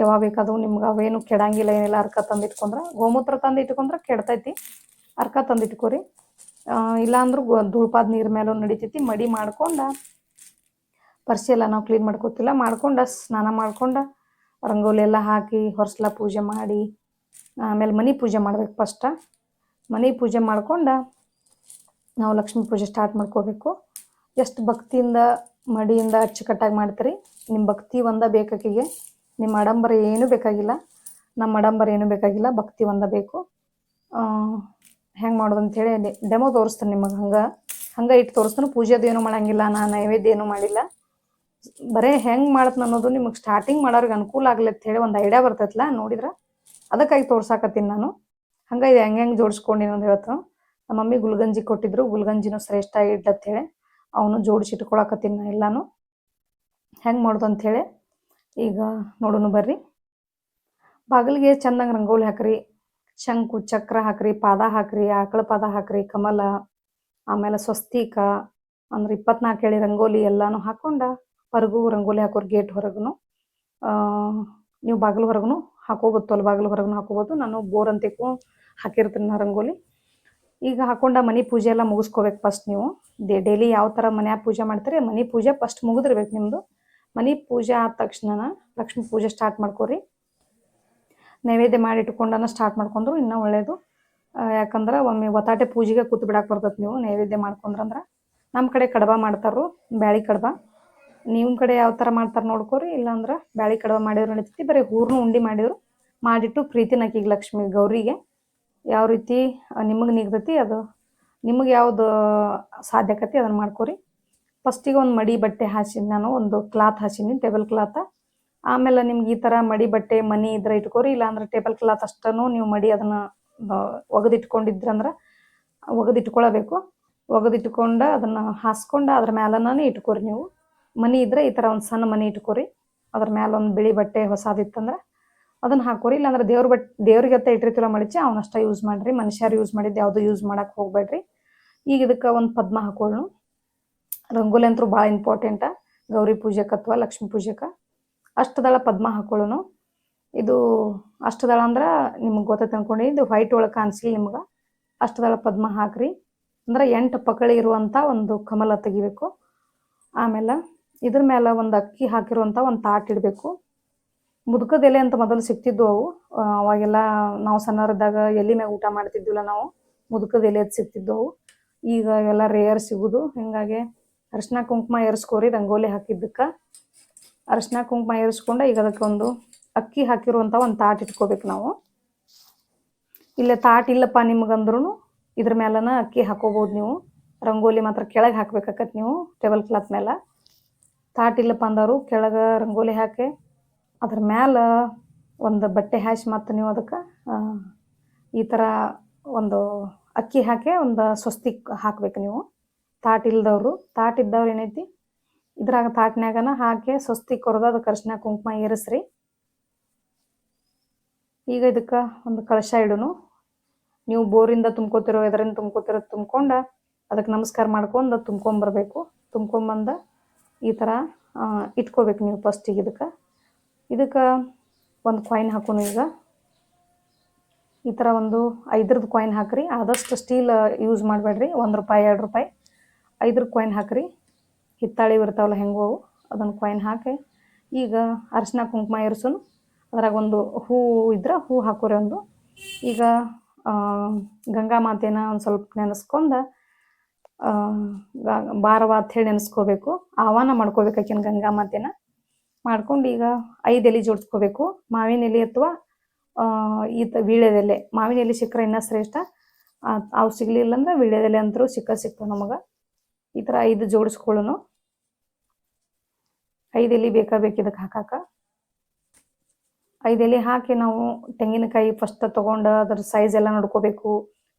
ಯಾವಾಗ ಬೇಕಾದವು ನಿಮ್ಗೆ ಅವೇನು ಕೆಡಂಗಿಲ್ಲ, ಏನಿಲ್ಲ, ಅರ್ಕ ತಂದಿಟ್ಕೊಂಡ್ರೆ ಗೋಮೂತ್ರ ತಂದಿಟ್ಕೊಂಡ್ರೆ ಕೆಡ್ತೈತಿ. ಅರ್ಕ ತಂದಿಟ್ಕೊರಿ. ಇಲ್ಲಾಂದ್ರೂ ಧೂಳ್ಪಾದ ನೀರ್ ಮೇಲೂ ನಡಿತೈತಿ. ಮಡಿ ಮಾಡ್ಕೊಂಡ ಪರ್ಸಿ ಎಲ್ಲ ನಾವು ಕ್ಲೀನ್ ಮಾಡ್ಕೋತಿಲ್ಲ. ಮಾಡ್ಕೊಂಡ, ಸ್ನಾನ ಮಾಡ್ಕೊಂಡ ರಂಗೋಲಿ ಎಲ್ಲ ಹಾಕಿ ಹೊರಸಲ ಪೂಜೆ ಮಾಡಿ. ಆಮೇಲೆ ಮನೆ ಪೂಜೆ ಮಾಡ್ಬೇಕು ಫಸ್ಟ ಮನೆ ಪೂಜೆ ಮಾಡ್ಕೊಂಡ ನಾವು ಲಕ್ಷ್ಮೀ ಪೂಜೆ ಸ್ಟಾರ್ಟ್ ಮಾಡ್ಕೋಬೇಕು. ಎಷ್ಟು ಭಕ್ತಿಯಿಂದ, ಮಡಿಯಿಂದ ಅಚ್ಚುಕಟ್ಟಾಗಿ ಮಾಡ್ತೀರಿ? ನಿಮ್ಮ ಭಕ್ತಿ ಒಂದ ಬೇಕಾಕಿಗೆ. ನಿಮ್ಮ ಆಡಂಬರ ಏನೂ ಬೇಕಾಗಿಲ್ಲ. ನಮ್ಮ ಆಡಂಬರ ಏನೂ ಬೇಕಾಗಿಲ್ಲ. ಭಕ್ತಿ ಒಂದ ಬೇಕು. ಹೆಂಗೆ ಮಾಡೋದು ಅಂತೇಳಿ ಡೆಮೋ ತೋರಿಸ್ತೀನಿ ನಿಮಗೆ ಹಂಗೆ. ಹಂಗೆ ಇಟ್ಟು ತೋರಿಸ್ತಾನೆ. ಪೂಜೆದು ಏನೂ ಮಾಡಂಗಿಲ್ಲ. ನಾನು ನೈವೇದ್ಯ ಏನೂ ಮಾಡಿಲ್ಲ. ಬರೇ ಹೆಂಗೆ ಮಾಡತ್ನ ಅನ್ನೋದು ನಿಮಗೆ ಸ್ಟಾರ್ಟಿಂಗ್ ಮಾಡೋರಿಗೆ ಅನುಕೂಲ ಆಗಲಿ ಅಂತ ಹೇಳಿ ಒಂದು ಐಡಿಯಾ ಬರ್ತೈತಲ್ಲ ನೋಡಿದ್ರೆ? ಅದಕ್ಕಾಗಿ ತೋರ್ಸಾಕತ್ತೀನಿ ನಾನು. ಹಂಗೆ ಇದು ಹೆಂಗೆ ಹೆಂಗೆ ಜೋಡಿಸ್ಕೊಂಡಿನಿ ಅಂತ ಹೇಳ್ತಾನೆ. ನಮ್ಮ ಮಮ್ಮಿ ಗುಲ್ಗಂಜಿ ಕೊಟ್ಟಿದ್ರು. ಗುಲ್ಗಂಜಿನೂ ಶ್ರೇಷ್ಠ ಇಡ್ಲತ್ ಹೇಳಿ ಅವನು ಜೋಡಿಸಿ ಇಟ್ಕೊಳಕತ್ತೀನಿ ನಾ ಎಲ್ಲಾನು. ಹೆಂಗೆ ಮಾಡೋದು ಅಂಥೇಳಿ ಈಗ ನೋಡೋಣ ಬರ್ರಿ. ಬಾಗಿಲಿಗೆ ಚಂದಂಗೆ ರಂಗೋಲಿ ಹಾಕ್ರಿ. ಶಂಕು, ಚಕ್ರ ಹಾಕ್ರಿ, ಪಾದ ಹಾಕ್ರಿ, ಆಕಳ ಪಾದ ಹಾಕ್ರಿ, ಕಮಲ, ಆಮೇಲೆ ಸ್ವಸ್ತಿಕ, ಅಂದ್ರೆ ಇಪ್ಪತ್ನಾಲ್ಕು ಹೇಳಿ ರಂಗೋಲಿ ಎಲ್ಲಾನು ಹಾಕೊಂಡ ಹೊರಗೂ ರಂಗೋಲಿ ಹಾಕೋರು ಗೇಟ್ ಹೊರಗೂ ನೀವು ಬಾಗಿಲು ಹೊರಗೂ ಹಾಕೋಬೋದು, ತೊಲ್ ಬಾಗಿಲು ಹೊರಗೂ ಹಾಕೋಬೋದು. ನಾನು ಬೋರ್ ಅಂತಿಕು ಹಾಕಿರ್ತೀನಿ ನಾ ರಂಗೋಲಿ. ಈಗ ಹಾಕೊಂಡ ಮನೆ ಪೂಜೆ ಎಲ್ಲ ಮುಗಿಸ್ಕೋಬೇಕು ಫಸ್ಟ್ ನೀವು. ಡೈಲಿ ಯಾವ ಥರ ಮನ್ಯಾಗ ಪೂಜೆ ಮಾಡ್ತೀರಿ, ಮನೆ ಪೂಜೆ ಫಸ್ಟ್ ಮುಗಿದಿರ್ಬೇಕು ನಿಮ್ಮದು ಮನೆ ಪೂಜೆ ಆದ ತಕ್ಷಣ ಲಕ್ಷ್ಮಿ ಪೂಜೆ ಸ್ಟಾರ್ಟ್ ಮಾಡ್ಕೋರಿ. ನೈವೇದ್ಯ ಮಾಡಿ ಇಟ್ಕೊಂಡನ ಸ್ಟಾರ್ಟ್ ಮಾಡ್ಕೊಂಡ್ರು ಇನ್ನೂ ಒಳ್ಳೆಯದು ಯಾಕಂದ್ರೆ ಒಮ್ಮೆ ಒತ್ತಾಟೆ ಪೂಜೆಗೆ ಕೂತು ಬಿಡಕ್ಕೆ ಬರ್ತೈತೆ ನೀವು, ನೈವೇದ್ಯ ಮಾಡ್ಕೊಂಡ್ರಂದ್ರೆ. ನಮ್ಮ ಕಡೆ ಕಡಬ ಮಾಡ್ತಾರು ಬ್ಯಾಳಿ ಕಡಬ. ನಿಮ್ಮ ಕಡೆ ಯಾವ ಥರ ಮಾಡ್ತಾರೆ ನೋಡ್ಕೋರಿ, ಇಲ್ಲಾಂದ್ರೆ ಬ್ಯಾಳಿ ಕಡಬ ಮಾಡಿದ್ರು ನಡೀತೈತಿ, ಬರೀ ಹೂರ್ನು ಉಂಡಿ ಮಾಡಿದ್ರು. ಮಾಡಿಟ್ಟು ಪ್ರೀತಿ ಆಕಿಗೆ ಲಕ್ಷ್ಮಿ ಗೌರಿಗೆ. ಯಾವ ರೀತಿ ನಿಮಗೆ ನಿಗ್ತೈತಿ, ಅದು ನಿಮಗೆ ಯಾವುದು ಸಾಧ್ಯಕತೆ ಅದನ್ನು ಮಾಡ್ಕೋರಿ. ಫಸ್ಟಿಗೆ ಒಂದು ಮಡಿ ಬಟ್ಟೆ ಹಾಸಿನಿ ನಾನು, ಒಂದು ಕ್ಲಾತ್ ಹಾಸಿನಿ ಟೇಬಲ್ ಕ್ಲಾತ್ ಆಮೇಲೆ ನಿಮ್ಗೆ ಈ ಥರ ಮಡಿ ಬಟ್ಟೆ, ಮನಿ ಇದ್ರೆ ಇಟ್ಕೋರಿ, ಇಲ್ಲಾಂದ್ರೆ ಟೇಬಲ್ ಕ್ಲಾತ್ ಅಷ್ಟನ್ನು ನೀವು ಮಡಿ ಅದನ್ನು ಒಗೆದಿಟ್ಕೊಂಡಿದ್ರಂದ್ರೆ ಒಗೆದಿಟ್ಕೊಳ್ಬೇಕು. ಒಗೆದಿಟ್ಕೊಂಡು ಅದನ್ನು ಹಾಸ್ಕೊಂಡು ಅದ್ರ ಮ್ಯಾಲನೇ ಇಟ್ಕೋರಿ ನೀವು. ಮನಿ ಇದ್ರೆ ಈ ಥರ ಒಂದು ಸಣ್ಣ ಮನಿ ಇಟ್ಕೋರಿ. ಅದ್ರ ಮ್ಯಾಲ ಒಂದು ಬಿಳಿ ಬಟ್ಟೆ ಹೊಸಾದಿತ್ತಂದ್ರೆ ಅದನ್ನ ಹಾಕೋರಿ. ಇಲ್ಲಾಂದ್ರೆ ದೇವ್ರ ಬಟ್, ದೇವ್ರಿಗೆ ಅಂತ ಇಟ್ಟಿರ್ತಿಲ್ಲ ಮಡಿಚಿ ಅವನಷ್ಟ ಯೂಸ್ ಮಾಡ್ರಿ. ಮನುಷ್ಯರು ಯೂಸ್ ಮಾಡಿದ್ದು ಯಾವುದು ಯೂಸ್ ಮಾಡಕ್ಕೆ ಹೋಗ್ಬೇಡ್ರಿ. ಈಗ ಇದಕ್ಕೆ ಒಂದು ಪದ್ಮ ಹಾಕೊಳ್ಳು ರಂಗೋಲಿ ಅಂತೂ ಭಾಳ ಇಂಪಾರ್ಟೆಂಟ ಗೌರಿ ಪೂಜೆಕ ಅಥವಾ ಲಕ್ಷ್ಮೀ ಪೂಜೆಕ. ಅಷ್ಟದಳ ಪದ್ಮ ಹಾಕೊಳ್ಳೋನು ಇದು ಅಷ್ಟದಳ ಅಂದ್ರೆ ನಿಮ್ಗೆ ಗೊತ್ತೈತೆ ಅನ್ಕೊಂಡು, ಇದು ವೈಟ್ ಒಳಗೆ ಕಾಣಿಸ್ಲಿ ನಿಮ್ಗೆ. ಅಷ್ಟದಳ ಪದ್ಮ ಹಾಕ್ರಿ. ಅಂದ್ರೆ ಎಂಟು ಪಕಳಿ ಇರುವಂಥ ಒಂದು ಕಮಲ ತೆಗಿಬೇಕು. ಆಮೇಲೆ ಇದ್ರ ಮೇಲೆ ಒಂದು ಅಕ್ಕಿ ಹಾಕಿರುವಂಥ ಒಂದು ತಾಟ್ ಇಡಬೇಕು. ಮುದುಕದ ಎಲೆ ಅಂತ ಮೊದಲು ಸಿಗ್ತಿದ್ವು ಅವು. ಅವಾಗೆಲ್ಲ ನಾವು ಸಣ್ಣವರಿದ್ದಾಗ ಎಲ್ಲಿ ಮ್ಯಾಗ ಊಟ ಮಾಡ್ತಿದ್ವಿಲ್ಲ ನಾವು ಮುದುಕದ ಎಲೆ ಅದು ಸಿಕ್ತಿದ್ವು ಅವು. ಈಗ ಎಲ್ಲ ರೇಯರ್ ಸಿಗುದು. ಹಿಂಗಾಗಿ ಅರಿಶಿನ ಕುಂಕುಮ ಏರಿಸ್ಕೋರಿ, ರಂಗೋಲಿ ಹಾಕಿದ್ದಕ್ಕೆ. ಅರಿಶಿನ ಕುಂಕುಮ ಏರಿಸ್ಕೊಂಡು ಈಗ ಅದಕ್ಕೆ ಒಂದು ಅಕ್ಕಿ ಹಾಕಿರುವಂಥ ಒಂದು ತಾಟ್ ಇಟ್ಕೋಬೇಕು ನಾವು. ಇಲ್ಲ ತಾಟ್ ಇಲ್ಲಪ್ಪ ನಿಮ್ಗಂದ್ರೂ ಇದ್ರ ಮೇಲನ ಅಕ್ಕಿ ಹಾಕೋಬೋದು ನೀವು. ರಂಗೋಲಿ ಮಾತ್ರ ಕೆಳಗೆ ಹಾಕ್ಬೇಕಾಕತ್ ನೀವು, ಟೇಬಲ್ ಕ್ಲಾತ್ ಮೇಲೆ ತಾಟ್ ಇಲ್ಲಪ್ಪ ಅಂದವರು ಕೆಳಗೆ ರಂಗೋಲಿ ಹಾಕಿ ಅದ್ರ ಮ್ಯಾಲ ಒಂದು ಬಟ್ಟೆ ಹಾಸಿ ಮತ್ತು ನೀವು ಅದಕ್ಕೆ ಈ ಥರ ಒಂದು ಅಕ್ಕಿ ಹಾಕಿ ಒಂದು ಸ್ವಸ್ತಿ ಹಾಕ್ಬೇಕು ನೀವು. ತಾಟ್ ಇಲ್ದವರು, ತಾಟ್ ಇದ್ದವ್ರು ಏನೈತಿ? ಇದ್ರಾಗ ತಾಟ್ನ್ಯಾಗನ ಹಾಕಿ ಸ್ವಸ್ತಿ ಕೊರದು ಅದಕ್ಕೆ ಅರ್ಶಿನ ಕುಂಕುಮ ಏರಿಸ್ರಿ. ಈಗ ಇದಕ್ಕೆ ಒಂದು ಕಳಶ ಇಡುನು. ನೀವು ಬೋರಿಂದ ತುಂಬ್ಕೋತಿರೋ, ಎದರಿಂದ ತುಂಬ್ಕೋತಿರೋ ತುಂಬ್ಕೊಂಡು ಅದಕ್ಕೆ ನಮಸ್ಕಾರ ಮಾಡ್ಕೊಂಡು ತುಂಬ್ಕೊಂಬರ್ಬೇಕು ತುಂಬ್ಕೊಂಬಂದು ಈ ಥರ ಇಟ್ಕೋಬೇಕು ನೀವು ಫಸ್ಟಿಗೆ ಇದಕ್ಕೆ. ಇದಕ್ಕೆ ಒಂದು ಕಾಯಿನ್ ಹಾಕೋಣ ಈಗ. ಈ ಥರ ಒಂದು ಐದ್ರದ್ದು ಕಾಯಿನ್ ಹಾಕ್ರಿ. ಆದಷ್ಟು ಸ್ಟೀಲ್ ಯೂಸ್ ಮಾಡಬೇಡ್ರಿ. ಒಂದು ರೂಪಾಯಿ, ಎರಡು ರೂಪಾಯಿ. ಐದ್ರ ಕಾಯಿನ್ ಹಾಕ್ರಿ. ಹಿತ್ತಾಳಿ ಇರ್ತಾವಲ್ಲ, ಹೆಂಗೋ ಅವು. ಅದನ್ನು ಕಾಯಿನ್ ಹಾಕಿ, ಈಗ ಅರಿಶಿನ ಕುಂಕುಮ ಇರಿಸೋನು ಅದ್ರಾಗ ಒಂದು ಹೂ ಇದ್ರೆ ಹೂ ಹಾಕೋರಿ ಒಂದು. ಈಗ ಗಂಗಾ ಮಾತೇನ ಒಂದು ಸ್ವಲ್ಪ ನೆನೆಸ್ಕೊಂಡು ಬಾರವ ಅಂತ ಹೇಳಿ ನೆನೆಸ್ಕೋಬೇಕು. ಆಹ್ವಾನ ಮಾಡ್ಕೋಬೇಕು ಆಕಿನ ಗಂಗಾ ಮಾತೆನ. ಮಾಡ್ಕೊಂಡು ಈಗ ಐದು ಎಲೆ ಜೋಡಿಸ್ಕೋಬೇಕು. ಮಾವಿನ ಎಲೆ ಅಥವಾ ಈ ವೀಳ್ಯದೆಲೆ. ಮಾವಿನ ಎಲೆ ಸಿಕ್ಕರೆ ಇನ್ನೂ ಶ್ರೇಷ್ಠ. ಅವು ಸಿಗಲಿಲ್ಲ ಅಂದ್ರೆ ವೀಳ್ಯದೆಲೆ ಅಂತರೂ ಸಿಕ್ಕ ಸಿಗ್ತಾವ ನಮಗೆ. ಈ ಥರ ಐದು ಜೋಡಿಸ್ಕೊಳ್ಳೋನು. ಐದು ಎಲೆ ಬೇಕಾ ಬೇಕು ಇದಕ್ಕೆ ಹಾಕಾಕ. ಐದು ಎಲೆ ಹಾಕಿ ನಾವು ತೆಂಗಿನಕಾಯಿ ಫಸ್ಟ್ ತೊಗೊಂಡು ಅದ್ರ ಸೈಜ್ ಎಲ್ಲ ನೋಡ್ಕೋಬೇಕು.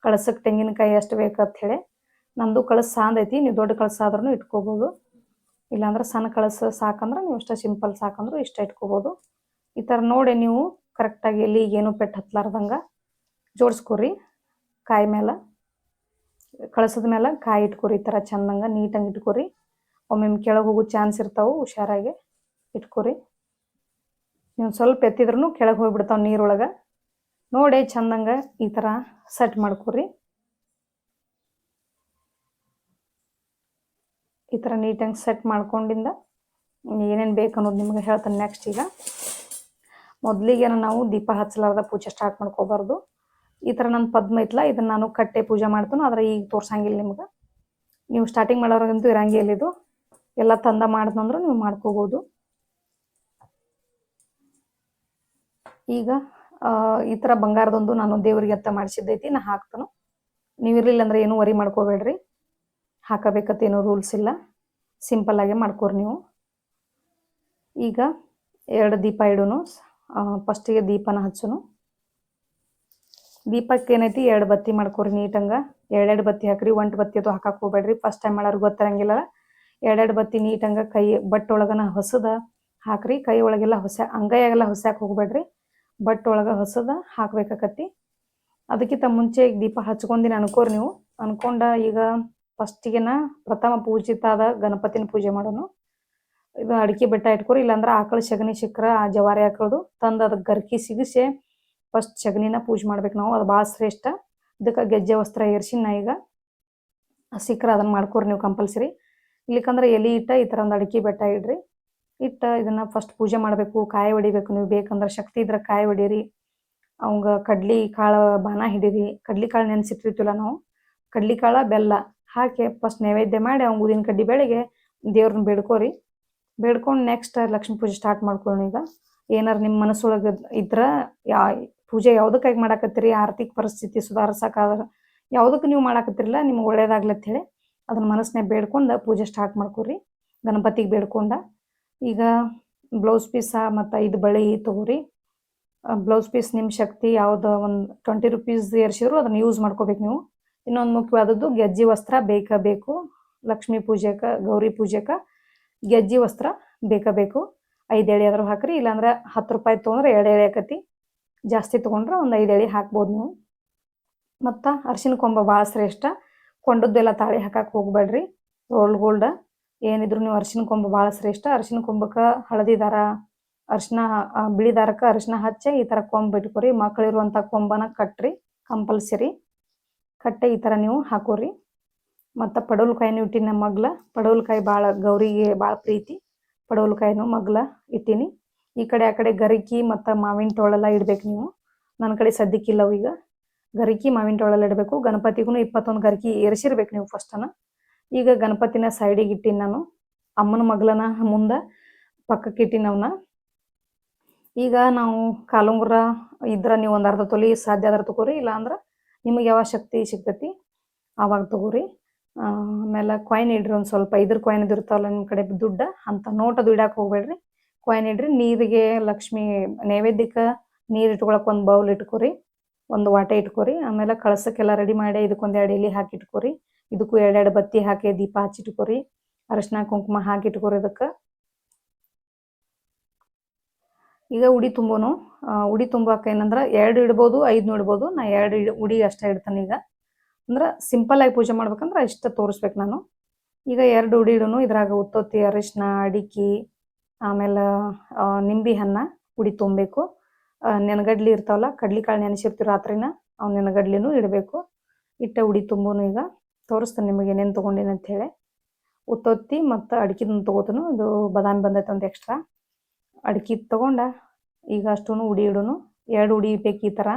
ಕಳಸಕ್ಕೆ ತೆಂಗಿನಕಾಯಿ ಎಷ್ಟು ಬೇಕಂತ ಹೇಳಿ. ನಂದು ಕಳಸ ಸಾಂದೈತಿ. ನೀವು ದೊಡ್ಡ ಕಳಸ ಆದ್ರೂ ಇಟ್ಕೋಬೋದು. ಇಲ್ಲಾಂದ್ರೆ ಸಣ್ಣ ಕಳಸ ಸಾಕಂದ್ರೆ ನೀವು ಇಷ್ಟ ಸಿಂಪಲ್ ಸಾಕಂದ್ರೆ ಇಷ್ಟ ಇಟ್ಕೋಬೋದು. ಈ ಥರ ನೋಡಿ ನೀವು ಕರೆಕ್ಟಾಗಿ ಎಲ್ಲಿ ಏನು ಪೆಟ್ಟು ಹತ್ಲಾರ್ದಂಗೆ ಜೋಡಿಸ್ಕೊರಿ. ಕಾಯಿ ಮೇಲೆ ಕಳಸದ ಮೇಲೆ ಕಾಯಿ ಇಟ್ಕೊರಿ, ಈ ಥರ ಚಂದಂಗೆ ನೀಟಾಗಿ ಇಟ್ಕೊರಿ. ಒಮ್ಮೊಮ್ಮೆ ಕೆಳಗೆ ಹೋಗೋ ಚಾನ್ಸ್ ಇರ್ತಾವೆ, ಹುಷಾರಾಗಿ ಇಟ್ಕೊರಿ. ನೀವು ಸ್ವಲ್ಪ ಎತ್ತಿದ್ರೂ ಕೆಳಗೆ ಹೋಗ್ಬಿಡ್ತಾವೆ ನೀರೊಳಗೆ. ನೋಡಿ ಚಂದಂಗೆ ಈ ಥರ ಸೆಟ್ ಮಾಡ್ಕೊರಿ. ಈ ಥರ ನೀಟಾಗಿ ಸೆಟ್ ಮಾಡ್ಕೊಂಡಿಂದ ಏನೇನು ಬೇಕು ಅನ್ನೋದು ನಿಮಗೆ ಹೇಳ್ತಾನೆ ನೆಕ್ಸ್ಟ್ ಈಗ. ಮೊದಲಿಗೆ ನಾವು ದೀಪ ಹಚ್ಚಲಾರ್ದ ಪೂಜೆ ಸ್ಟಾರ್ಟ್ ಮಾಡ್ಕೋಬಾರ್ದು. ಈ ಥರ ನನ್ನ ಪದ್ಮ ಐತ್ಲ, ಇದನ್ನು ನಾನು ಕಟ್ಟೆ ಪೂಜೆ ಮಾಡ್ತಾನೋ, ಆದರೆ ಈಗ ತೋರ್ಸಂಗಿಲ್ಲ ನಿಮ್ಗೆ. ನೀವು ಸ್ಟಾರ್ಟಿಂಗ್ ಮಾಡೋರಂತೂ ಇರಂಗಿಲ್ಲ ಇದು. ಎಲ್ಲ ತಂದ ಮಾಡಿದ್ನಂದ್ರೆ ನೀವು ಮಾಡ್ಕೋಬೋದು. ಈಗ ಈ ಥರ ಬಂಗಾರದೊಂದು ನಾನು ದೇವರಿಗೆ ಅತ್ತ ಮಾಡಿಸಿದ್ದೈತಿ, ನಾ ಹಾಕ್ತಾನು. ನೀವು ಇರಲಿಲ್ಲ ಅಂದ್ರೆ ಏನು ವರಿ ಮಾಡ್ಕೋಬೇಡ್ರಿ. ಹಾಕಬೇಕಂತ ಏನೂ ರೂಲ್ಸ್ ಇಲ್ಲ. ಸಿಂಪಲ್ ಮಾಡ್ಕೊರಿ ಮಾಡ್ಕೋರಿ ನೀವು. ಈಗ ಎರಡು ದೀಪ ಇಡೋನು. ಫಸ್ಟಿಗೆ ದೀಪನ ಹಚ್ಚೋನು. ದೀಪಕ್ಕೆ ಏನೈತಿ? ಎರಡು ಬತ್ತಿ ಮಾಡ್ಕೊರಿ ನೀಟಂಗೆ ಎರಡೆರಡು ಬತ್ತಿ ಹಾಕ್ರಿ. ಒಂಟು ಬತ್ತಿ ಅದು ಹಾಕಕ್ಕೆ ಹೋಗ್ಬೇಡ್ರಿ. ಫಸ್ಟ್ ಟೈಮ್ ಮಾಡೋರು ಗೊತ್ತಿರಂಗಿಲ್ಲ ಎರಡೆರಡು ಬತ್ತಿ ನೀಟಂಗೆ ಕೈ ಬಟ್ ಒಳಗನ ಹೊಸದ ಹಾಕ್ರಿ. ಕೈ ಒಳಗೆಲ್ಲ ಹೊಸ, ಅಂಗೈಯಾಗೆಲ್ಲ ಹೊಸಕ್ಕೆ ಹೋಗ್ಬೇಡ್ರಿ. ಬಟ್ ಒಳಗೆ ಹೊಸದ ಹಾಕ್ಬೇಕಾಕತ್ತಿ. ಅದಕ್ಕಿಂತ ಮುಂಚೆ ಈಗ ದೀಪ ಹಚ್ಕೊಂಡಿನ ಅನ್ಕೋರಿ ನೀವು. ಅನ್ಕೊಂಡ ಈಗ ಫಸ್ಟಿಗೆನ ಪ್ರಥಮ ಪೂಜಿತಾದ ಗಣಪತಿನ ಪೂಜೆ ಮಾಡೋನು. ಇದು ಅಡಿಕೆ ಬೆಟ್ಟ ಇಟ್ಕೊರಿ, ಇಲ್ಲಾಂದ್ರೆ ಆಕಳ ಸಗಣಿ ಶಿಖರ, ಆ ಜವಾರಿ ಆಕಳದು ತಂದು ಅದಕ್ಕೆ ಗರ್ಕಿ ಸಿಗಿಸಿ ಫಸ್ಟ್ ಸಗಣಿನ ಪೂಜೆ ಮಾಡ್ಬೇಕು ನಾವು. ಅದು ಭಾಳ ಶ್ರೇಷ್ಠ. ಇದಕ್ಕೆ ಗೆಜ್ಜೆ, ವಸ್ತ್ರ ಏರ್ಸಿ ನಾ ಈಗ ಸಿಕ್ಕರೆ ಅದನ್ನ ಮಾಡ್ಕೊರಿ ನೀವು ಕಂಪಲ್ಸರಿ. ಇಲ್ಲಿಕಂದ್ರೆ ಎಲೆ ಇಟ್ಟ ಈ ಥರ ಒಂದು ಅಡಿಕೆ ಬೆಟ್ಟ ಇಡ್ರಿ. ಇಟ್ಟ ಇದನ್ನ ಫಸ್ಟ್ ಪೂಜೆ ಮಾಡಬೇಕು, ಕಾಯಿ ಹೊಡಿಬೇಕು ನೀವು. ಬೇಕಂದ್ರೆ ಶಕ್ತಿ ಇದ್ರೆ ಕಾಯಿ ಹೊಡೀರಿ. ಅವಂಗ ಕಡ್ಲಿ ಕಾಳು ಬಾನ ಹಿಡೀರಿ. ಕಡ್ಲಿ ಕಾಳು ನೆನೆಸಿಟ್ಟಿರ್ತೀವಲ್ಲ ನಾವು. ಕಡ್ಲಿ ಕಾಳ, ಬೆಲ್ಲ. ಹಾಕಿ ಫಸ್ಟ್ ನೈವೇದ್ಯ ಮಾಡಿ ಅವ್ನ ಊದಿನ ಕಡ್ಡಿ ಬೆಳಗ್ಗೆ ದೇವ್ರನ್ನ ಬೇಡ್ಕೋರಿ. ಬೇಡ್ಕೊಂಡು ನೆಕ್ಸ್ಟ್ ಲಕ್ಷ್ಮೀ ಪೂಜೆ ಸ್ಟಾರ್ಟ್ ಮಾಡ್ಕೊಳ್ಳೋಣ ಈಗ. ಏನಾರು ನಿಮ್ಮ ಮನಸ್ಸೊಳಗೆ ಇದ್ರ ಯಾ ಪೂಜೆ ಯಾವುದಕ್ಕಾಗಿ ಮಾಡಾಕತ್ತೀರಿ? ಆರ್ಥಿಕ ಪರಿಸ್ಥಿತಿ ಸುಧಾರಿಸಕ್ಕಾದ್ರ ಯಾವುದಕ್ಕೆ ನೀವು ಮಾಡಾಕತ್ತಿರಲ್ಲ ನಿಮ್ಗೆ ಒಳ್ಳೇದಾಗ್ಲತ್ತ ಹೇಳಿ ಅದನ್ನ ಮನಸ್ಸಿನಾಗ ಬೇಡ್ಕೊಂಡು ಪೂಜೆ ಸ್ಟಾರ್ಟ್ ಮಾಡ್ಕೊರಿ. ಗಣಪತಿಗೆ ಬೇಡ್ಕೊಂಡ. ಈಗ ಬ್ಲೌಸ್ ಪೀಸ ಮತ್ತು ಐದು ಬಳೆ ತಗೋರಿ. ಬ್ಲೌಸ್ ಪೀಸ್ ನಿಮ್ಮ ಶಕ್ತಿ ಯಾವುದೋ ಒಂದು ಟ್ವೆಂಟಿ ರುಪೀಸ್ ಏರ್ಸಿದ್ರು ಅದನ್ನ ಯೂಸ್ ಮಾಡ್ಕೋಬೇಕು ನೀವು. ಇನ್ನೊಂದು ಮುಖ್ಯವಾದದ್ದು ಗೆಜ್ಜಿ ವಸ್ತ್ರ ಬೇಕೇ ಬೇಕು. ಲಕ್ಷ್ಮೀ ಪೂಜೆಕ, ಗೌರಿ ಪೂಜೆಕ ಗೆಜ್ಜಿ ವಸ್ತ್ರ ಬೇಕೇ ಬೇಕು. ಐದು ಎಳೆ ಆದರೂ ಹಾಕ್ರಿ, ಇಲ್ಲಾಂದ್ರೆ ಹತ್ತು ರೂಪಾಯಿ ತೊಗೊಂಡ್ರೆ ಎರಡು ಎಳೆ ಆಕತಿ. ಜಾಸ್ತಿ ತೊಗೊಂಡ್ರೆ ಒಂದು ಐದು ಎಳೆ ಹಾಕ್ಬೋದು ನೀವು. ಮತ್ತು ಅರ್ಶಿನ ಕೊಂಬ ಭಾಳ ಶ್ರೇಷ್ಠ. ಕೊಂಡದ್ದೆಲ್ಲ ತಾಳಿ ಹಾಕಕ್ಕೆ ಹೋಗ್ಬೇಡ್ರಿ. ರೋಲ್ಡ್ ಗೋಲ್ಡ್ ಏನಿದ್ರು ನೀವು ಅರ್ಶಿನ ಕೊಂಬ ಭಾಳ ಶ್ರೇಷ್ಠ. ಅರ್ಶಿನ ಕೊಂಬಕ್ಕೆ ಹಳದಿ ದಾರ ಅರ್ಶಿನ ಬಿಳಿ ದಾರಕ್ಕೆ ಅರ್ಶಿನ ಹಚ್ಚಿ ಈ ಥರ ಕೊಂಬ ಇಟ್ಕೊರಿ. ಮಕ್ಕಳಿರುವಂಥ ಕೊಂಬನ ಕಟ್ರಿ, ಕಂಪಲ್ಸರಿ. ಕಟ್ಟೆ ಈ ಥರ ನೀವು ಹಾಕೋರಿ. ಮತ್ತು ಪಡವಲಕಾಯಿನೂ ಇಟ್ಟಿನ ಮಗ್ಲ, ಪಡವಲಕಾಯಿ ಭಾಳ ಗೌರಿಗೆ ಭಾಳ ಪ್ರೀತಿ. ಪಡವಲಕಾಯಿನೂ ಮಗ್ಲ ಇಟ್ಟೀನಿ. ಈ ಕಡೆ ಆ ಕಡೆ ಗರಿಕಿ ಮತ್ತು ಮಾವಿನ ತೋಳೆಲ್ಲ ಇಡಬೇಕು ನೀವು. ನನ್ನ ಕಡೆ ಸದ್ಯಕ್ಕಿಲ್ಲ ಈಗ. ಗರಿಕಿ, ಮಾವಿನ ತೋಳೆಲ್ಲ ಇಡಬೇಕು. ಗಣಪತಿಗೂ ಇಪ್ಪತ್ತೊಂದು ಗರಿಕಿ ಏರಿಸಿರ್ಬೇಕು ನೀವು ಫಸ್ಟನ ಈಗ ಗಣಪತಿನ ಸೈಡಿಗೆ ಇಟ್ಟಿನಿ ನಾನು. ಅಮ್ಮನ ಮಗ್ಲನ ಮುಂದೆ ಪಕ್ಕಕ್ಕೆ ಇಟ್ಟಿನಿ ಅವನ್ನ ಈಗ ನಾವು ಕಾಲುಂಗುರ ಇದ್ರೆ ನೀವು ಒಂದು ಅರ್ಧ ತೊಲಿ ಸಾಧ್ಯ ಆದ್ರೆ ತಗೋರಿ. ಇಲ್ಲ ಅಂದ್ರೆ ನಿಮಗೆ ಯಾವ ಶಕ್ತಿ ಸಿಗ್ತೈತಿ? ಆವಾಗ ತಗೋರಿ. ಆಮೇಲೆ ಕಾಯಿನ್ ಇಡ್ರಿ ಒಂದು ಸ್ವಲ್ಪ. ಇದ್ರ ಕಾಯಿನ್ ಇರ್ತಾವಲ್ಲ ನಿಮ್ಮ ಕಡೆ ದುಡ್ಡು, ಅಂತ ನೋಟ್ ಇಡಕ್ಕೆ ಹೋಗ್ಬೇಡ್ರಿ. ಕಾಯಿನ್ ಇಡ್ರಿ. ನೀರಿಗೆ ಲಕ್ಷ್ಮಿ ನೈವೇದ್ಯಕ್ಕೆ ನೀರು ಇಟ್ಕೊಳಕ್ಕೆ ಒಂದು ಬೌಲ್ ಇಟ್ಕೊರಿ. ಒಂದು ವಾಟೆ ಇಟ್ಕೊರಿ. ಆಮೇಲೆ ಕಳಸಕ್ಕೆಲ್ಲ ರೆಡಿ ಮಾಡಿ ಇದಕ್ಕೊಂದು ಎರಡು ಎಲೆ ಹಾಕಿ ಇಟ್ಕೊರಿ. ಇದಕ್ಕೂ ಎರಡೆರಡು ಬತ್ತಿ ಹಾಕಿ ದೀಪ ಹಚ್ಚಿಟ್ಕೊರಿ ಅರಶಿನ, ಕುಂಕುಮ ಹಾಕಿ ಇಟ್ಕೊರಿ ಇದಕ್ಕೆ. ಈಗ ಉಡಿ ತುಂಬೋನು. ಉಡಿ ತುಂಬಾಕ ಏನಂದ್ರೆ ಎರಡು ಇಡ್ಬೋದು, ಐದ್ನು ಇಡ್ಬೋದು. ನಾ ಎರಡು ಉಡಿ ಅಷ್ಟೇ ಇಡ್ತಾನೆ ಈಗ. ಅಂದ್ರೆ ಸಿಂಪಲ್ ಆಗಿ ಪೂಜೆ ಮಾಡ್ಬೇಕಂದ್ರ ಇಷ್ಟ ತೋರಿಸ್ಬೇಕು ನಾನು. ಈಗ ಎರಡು ಉಡಿ ಇಡೋನು, ಇದ್ರಾಗ ಉತ್ತೊತ್ತಿ ಅರಿಶಿನ ಅಡಿಕೆ, ಆಮೇಲೆ ನಿಂಬಿ ಹಣ್ಣ ಉಡಿ ತುಂಬಬೇಕು. ನೆನಗಡ್ಲಿ ಇರ್ತಾವಲ್ಲ ಕಡ್ಲಿ ಕಾಳು ನೆನೆಸಿರ್ತೀವಿ ರಾತ್ರಿನ ಅವ್ನ ನೆನಗಡ್ಲಿನೂ ಇಡಬೇಕು. ಇಟ್ಟ ಉಡಿ ತುಂಬೋನು ಈಗ. ತೋರಿಸ್ತಾನೆ ನಿಮಗೆ ಏನೇನು ತೊಗೊಂಡೇನಂತ ಹೇಳಿ. ಉತ್ತೊತ್ತಿ ಮತ್ತು ಅಡಿಕೆದನ್ನು ತೊಗೋತಾನು. ಇದು ಬಾದಾಮಿ ಬಂದೈತೆ ಒಂದು ಎಕ್ಸ್ಟ್ರಾ ಅಡಿಕೆ ತಗೊಂಡ, ಈಗ ಅಷ್ಟೂ ಉಡಿ ಇಡೋನು. ಎರಡು ಉಡಿ ಬೇಕು ಈ ಥರ.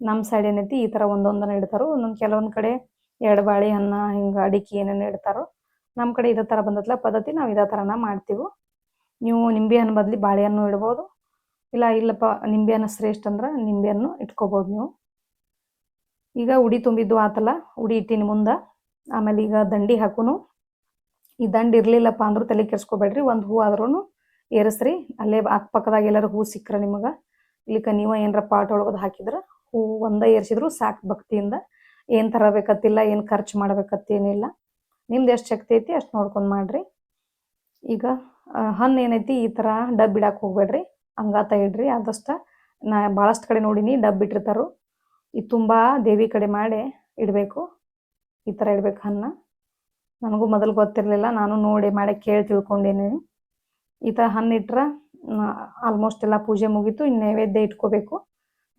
ನಮ್ಮ ಸೈಡ್ ಏನೈತಿ, ಈ ಥರ ಒಂದೊಂದನ್ನು ಇಡ್ತಾರೆ. ಒಂದೊಂದು ಕೆಲವೊಂದು ಕಡೆ ಎರಡು ಬಾಳೆ ಅನ್ನ, ಹಿಂಗೆ ಅಡಿಕೆ ಏನೇನು ಇಡ್ತಾರೋ. ನಮ್ಮ ಕಡೆ ಇದೇ ಥರ ಬಂದತ್ಲ ಪದ್ಧತಿ, ನಾವು ಇದೇ ಥರನ ಮಾಡ್ತೀವಿ. ನೀವು ನಿಂಬೆ ಹಣ್ಣು ಬದಲಿ ಬಾಳೆಹಣ್ಣು ಇಡ್ಬೋದು. ಇಲ್ಲ, ಇಲ್ಲಪ್ಪ ನಿಂಬೆಹಣ್ಣು ಶ್ರೇಷ್ಠ ಅಂದ್ರೆ ನಿಂಬೆಹಣ್ಣು ಇಟ್ಕೋಬೋದು ನೀವು. ಈಗ ಉಡಿ ತುಂಬಿದ್ದು ಆತಲ್ಲ, ಉಡಿ ಇಟ್ಟಿನ ಮುಂದೆ. ಆಮೇಲೆ ಈಗ ದಂಡಿ ಹಾಕುನು. ಈ ದಂಡ ಇರಲಿಲ್ಲಪ್ಪ ಅಂದ್ರೂ ತಲೆ ಕೆಡ್ಸ್ಕೊಬೇಡ್ರಿ. ಒಂದು ಹೂ ಆದ್ರೂ ಏರಿಸ್ರಿ. ಅಲ್ಲೇ ಅಕ್ಕಪಕ್ಕದಾಗ ಎಲ್ಲರೂ ಹೂ ಸಿಕ್ಕ್ರ ನಿಮಗೆ. ಇಲ್ಲಿಕ ನೀವು ಏನರ ಪಾಟ್ ಒಳಗದು ಹಾಕಿದ್ರ ಹೂ ಒಂದ ಏರ್ಸಿದ್ರು ಸಾಕು ಭಕ್ತಿಯಿಂದ. ಏನು ತರಬೇಕತ್ತಿಲ್ಲ, ಏನು ಖರ್ಚು ಮಾಡ್ಬೇಕತ್ತೇನಿಲ್ಲ. ನಿಮ್ದು ಎಷ್ಟು ಶಕ್ತಿ ಐತಿ ಅಷ್ಟು ನೋಡ್ಕೊಂಡು ಮಾಡ್ರಿ. ಈಗ ಹಣ್ಣು ಏನೈತಿ ಈ ಥರ ಡಬ್ ಇಡಕ್ಕೆ ಹೋಗ್ಬೇಡ್ರಿ. ಹಂಗಾತ ಇಡ್ರಿ. ಆದಷ್ಟು ನಾ ಭಾಳಷ್ಟು ಕಡೆ ನೋಡೀನಿ ಡಬ್ ಇಟ್ಟಿರ್ತಾರು. ಇದು ತುಂಬ ದೇವಿ ಕಡೆ ಮಾಡಿ ಇಡಬೇಕು. ಈ ಥರ ಇಡ್ಬೇಕು ಹಣ್ಣ. ನನಗೂ ಮೊದಲು ಗೊತ್ತಿರಲಿಲ್ಲ. ನಾನು ನೋಡಿ ಮಾಡಿ ಕೇಳಿ ತಿಳ್ಕೊಂಡೇನಿ. ಈ ಥರ ಹಣ್ಣು ಇಟ್ರೆ ಆಲ್ಮೋಸ್ಟ್ ಎಲ್ಲ ಪೂಜೆ ಮುಗೀತು ಇನ್ನು ನೈವೇದ್ಯ ಇಟ್ಕೋಬೇಕು.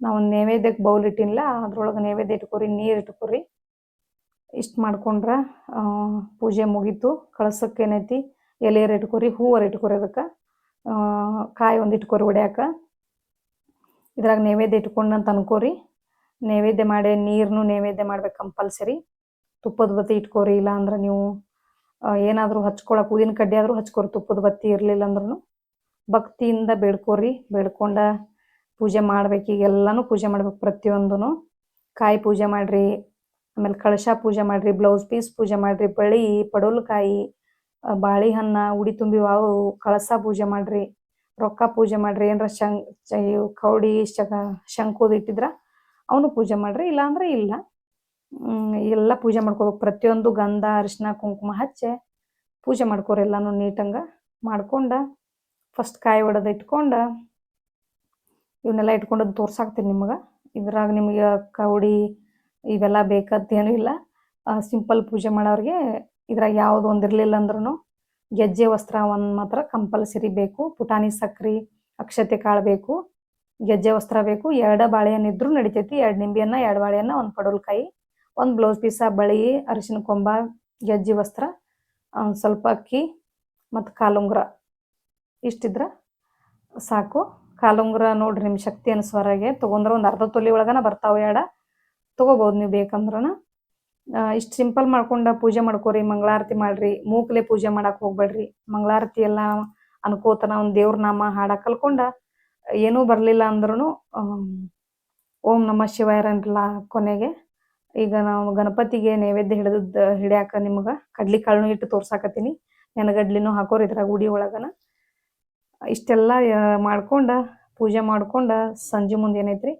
ನಾವು ನೈವೇದ್ಯಕ್ಕೆ ಬೌಲ್ ಇಟ್ಟಿಲ್ಲ ಅದ್ರೊಳಗೆ ನೈವೇದ್ಯ ಇಟ್ಕೊರಿ, ನೀರು ಇಟ್ಕೊರಿ. ಇಷ್ಟು ಮಾಡ್ಕೊಂಡ್ರೆ ಪೂಜೆ ಮುಗೀತು. ಕಳಸಕ್ಕೆ ಏನೈತಿ, ಎಲೆಯರ್ ಇಟ್ಕೋರಿ, ಹೂವರ್ ಇಟ್ಕೋರಿ ಅದಕ್ಕೆ. ಕಾಯಿ ಒಂದು ಇಟ್ಕೋರಿ ಹೊಡ್ಯಾಕ ಇದ್ರಾಗ ನೈವೇದ್ಯ ಇಟ್ಕೊಂಡು ಅಂತ ಅನ್ಕೋರಿ. ನೈವೇದ್ಯ ಮಾಡಿ ನೀರನ್ನು ನೈವೇದ್ಯ ಮಾಡ್ಬೇಕು ಕಂಪಲ್ಸರಿ. ತುಪ್ಪದ ಬತ್ತಿ ಇಟ್ಕೋರಿ ಇಲ್ಲ ಅಂದ್ರೆ ನೀವು ಏನಾದರೂ ಹಚ್ಕೊಳಕ್ಕೆ ಊದಿನ ಕಡ್ಡಿ ಆದರೂ ಹಚ್ಕೊರಿ ತುಪ್ಪದ ಬತ್ತಿ ಇರಲಿಲ್ಲ ಅಂದ್ರೂ ಭಕ್ತಿಯಿಂದ ಬೇಡ್ಕೋರಿ ಬೇಡ್ಕೊಂಡ ಪೂಜೆ ಮಾಡ್ಬೇಕು ಈಗ ಎಲ್ಲನೂ ಪೂಜೆ ಮಾಡ್ಬೇಕು ಪ್ರತಿಯೊಂದೂ ಕಾಯಿ ಪೂಜೆ ಮಾಡ್ರಿ ಆಮೇಲೆ ಕಳಶ ಪೂಜೆ ಮಾಡ್ರಿ ಬ್ಲೌಸ್ ಪೀಸ್ ಪೂಜೆ ಮಾಡ್ರಿ ಬಳಿ ಪಡವಲಕಾಯಿ ಆ, ಬಾಳೆಹಣ್ಣ ಉಡಿ ತುಂಬಿ ವಾವು ಕಳಸ ಪೂಜೆ ಮಾಡ್ರಿ ರೊಕ್ಕ ಪೂಜೆ ಮಾಡ್ರಿ ಏನಾರ ಶಂ ಚ- ಇವು ಕೌಡಿ ಶಕ ಶಂಕುದು ಇಟ್ಟಿದ್ರ ಅವನು ಪೂಜೆ ಮಾಡ್ರಿ ಇಲ್ಲ ಅಂದ್ರೆ ಇಲ್ಲ. ಎಲ್ಲ ಪೂಜೆ ಮಾಡ್ಕೋಬೇಕು. ಪ್ರತಿಯೊಂದು ಗಂಧ, ಅರಿಶಿನ, ಕುಂಕುಮ ಹಚ್ಚೆ ಪೂಜೆ ಮಾಡ್ಕೋರಿ ಎಲ್ಲಾನು ನೀಟಂಗ ಮಾಡ್ಕೊಂಡ ಫಸ್ಟ್ ಕಾಯಿ ಒಡೆದು ಇಟ್ಕೊಂಡ ಇವನ್ನೆಲ್ಲ ಇಟ್ಕೊಂಡು ತೋರ್ಸಾಕ್ತೀನಿ ನಿಮಗೆ. ಇದ್ರಾಗ ನಿಮಗೆ ಕೌಡಿ ಇವೆಲ್ಲ ಬೇಕಾದ್ದೇನೂ ಇಲ್ಲ. ಸಿಂಪಲ್ ಪೂಜೆ ಮಾಡೋರಿಗೆ ಇದ್ರಾಗ ಯಾವುದು ಒಂದಿರಲಿಲ್ಲ ಅಂದ್ರೂ ಗೆಜ್ಜೆ, ವಸ್ತ್ರ ಒಂದು ಮಾತ್ರ ಕಂಪಲ್ಸರಿ ಬೇಕು. ಪುಟಾಣಿ, ಸಕ್ರೆ, ಅಕ್ಷತೆ ಕಾಳು ಬೇಕು. ಗೆಜ್ಜೆ, ವಸ್ತ್ರ ಬೇಕು. ಎರಡು ಬಾಳೆಹಣ್ಣು ಇದ್ರೂ ನಡಿತೈತಿ. ಎರಡು ನಿಂಬೆಯನ್ನು ಎರಡು ಬಾಳೆಹಣ್ಣ, ಒಂದು ಪಡವಲಕಾಯಿ ಒಂದು ಬ್ಲೌಸ್ ಪೀಸ ಬಳಿ ಅರಿಶಿನ ಕೊಂಬ, ಗೆಜ್ಜೆ ವಸ್ತ್ರ ಸ್ವಲ್ಪ ಅಕ್ಕಿ ಮತ್ತು ಕಾಲುಂಗುರ ಇಷ್ಟಿದ್ರೆ ಸಾಕು. ಕಾಲುಂಗುರ ನೋಡ್ರಿ ನಿಮ್ಮ ಶಕ್ತಿ ಅನುಸಾರಾಗೆ ತೊಗೊಂಡ್ರೆ ಒಂದು ಅರ್ಧ ತೊಲಿ ಒಳಗನ ಬರ್ತಾವೆ ಎಡ ತೊಗೋಬೋದು ನೀವು ಬೇಕಂದ್ರೂ ಇಷ್ಟು ಸಿಂಪಲ್ ಮಾಡ್ಕೊಂಡು ಪೂಜೆ ಮಾಡ್ಕೋರಿ, ಮಂಗಳಾರತಿ ಮಾಡ್ರಿ, ಮೂಕ್ಲೆ ಪೂಜೆ ಮಾಡಕ್ಕೆ ಹೋಗ್ಬೇಡ್ರಿ. ಮಂಗಳಾರತಿ ಎಲ್ಲ ಅನ್ಕೋತನ ಒಂದು ದೇವ್ರ ನಾಮ ಹಾಡ ಕಲ್ಕೊಂಡ ಏನೂ ಬರಲಿಲ್ಲ ಅಂದ್ರೂ ಓಂ ನಮ ಶಿವಾಯ ಅಂದ್ರಲ್ಲ ಕೊನೆಗೆ. ಈಗ ನಾವು ಗಣಪತಿಗೆ ನೈವೇದ್ಯ ಹಿಡಿದ ಹಿಡಿಯಾಕ ನಿಮ್ಗೆ ಕಡ್ಲಿ ಕಾಳನ್ನು ಇಟ್ಟು ತೋರ್ಸಾಕತ್ತೀನಿ. ನೆನಗಡ್ಲಿನೂ ಹಾಕೋರಿ ಇದ್ರಾಗ ಗುಡಿ ಒಳಗನ. ಇಷ್ಟೆಲ್ಲ ಮಾಡ್ಕೊಂಡ, ಪೂಜೆ ಮಾಡ್ಕೊಂಡ ಸಂಜೆ ಮುಂದೆ ಏನೈತ್ರಿ?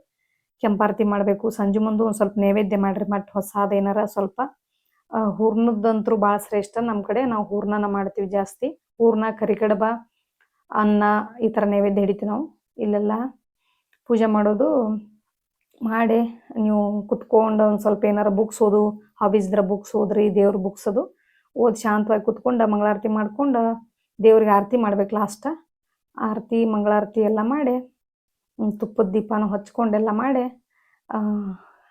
ಕೆಂಪಾರತಿ ಮಾಡಬೇಕು. ಸಂಜೆ ಮುಂದೆ ಒಂದು ಸ್ವಲ್ಪ ನೈವೇದ್ಯ ಮಾಡ್ರಿ. ಮತ್ತು ಹೊಸಾದ ಏನಾರ ಸ್ವಲ್ಪ ಹೂರ್ಣದಂತ್ರು ಭಾಳ ಶ್ರೇಷ್ಠ ನಮ್ಮ ಕಡೆ. ನಾವು ಹೂರ್ಣನ ಮಾಡ್ತೀವಿ ಜಾಸ್ತಿ. ಹೂರ್ಣ, ಕರಿಕಡಬ, ಅನ್ನ ಈ ಥರ ನೈವೇದ್ಯ ಹಿಡಿತೀವಿ ನಾವು. ಇಲ್ಲೆಲ್ಲ ಪೂಜೆ ಮಾಡೋದು ಮಾಡಿ, ನೀವು ಕುತ್ಕೊಂಡು ಒಂದು ಸ್ವಲ್ಪ ಏನಾರ ಬುಕ್ಸ್ ಓದು ಹಾಬೀಸ್ ಇದ್ರೆ ಬುಕ್ಸ್ ಓದ್ರಿ, ದೇವ್ರ ಬುಕ್ಸ್ ಅದು. ಓದಿ ಶಾಂತವಾಗಿ ಕುತ್ಕೊಂಡು, ಮಂಗಳಾರತಿ ಮಾಡ್ಕೊಂಡು, ದೇವ್ರಿಗೆ ಆರತಿ ಮಾಡ್ಬೇಕು ಲಾಸ್ಟ ಆರತಿ, ಮಂಗಳಾರತಿ ಎಲ್ಲ ಮಾಡಿ ತುಪ್ಪದ ದೀಪನೂ ಹಚ್ಕೊಂಡೆಲ್ಲ ಮಾಡಿ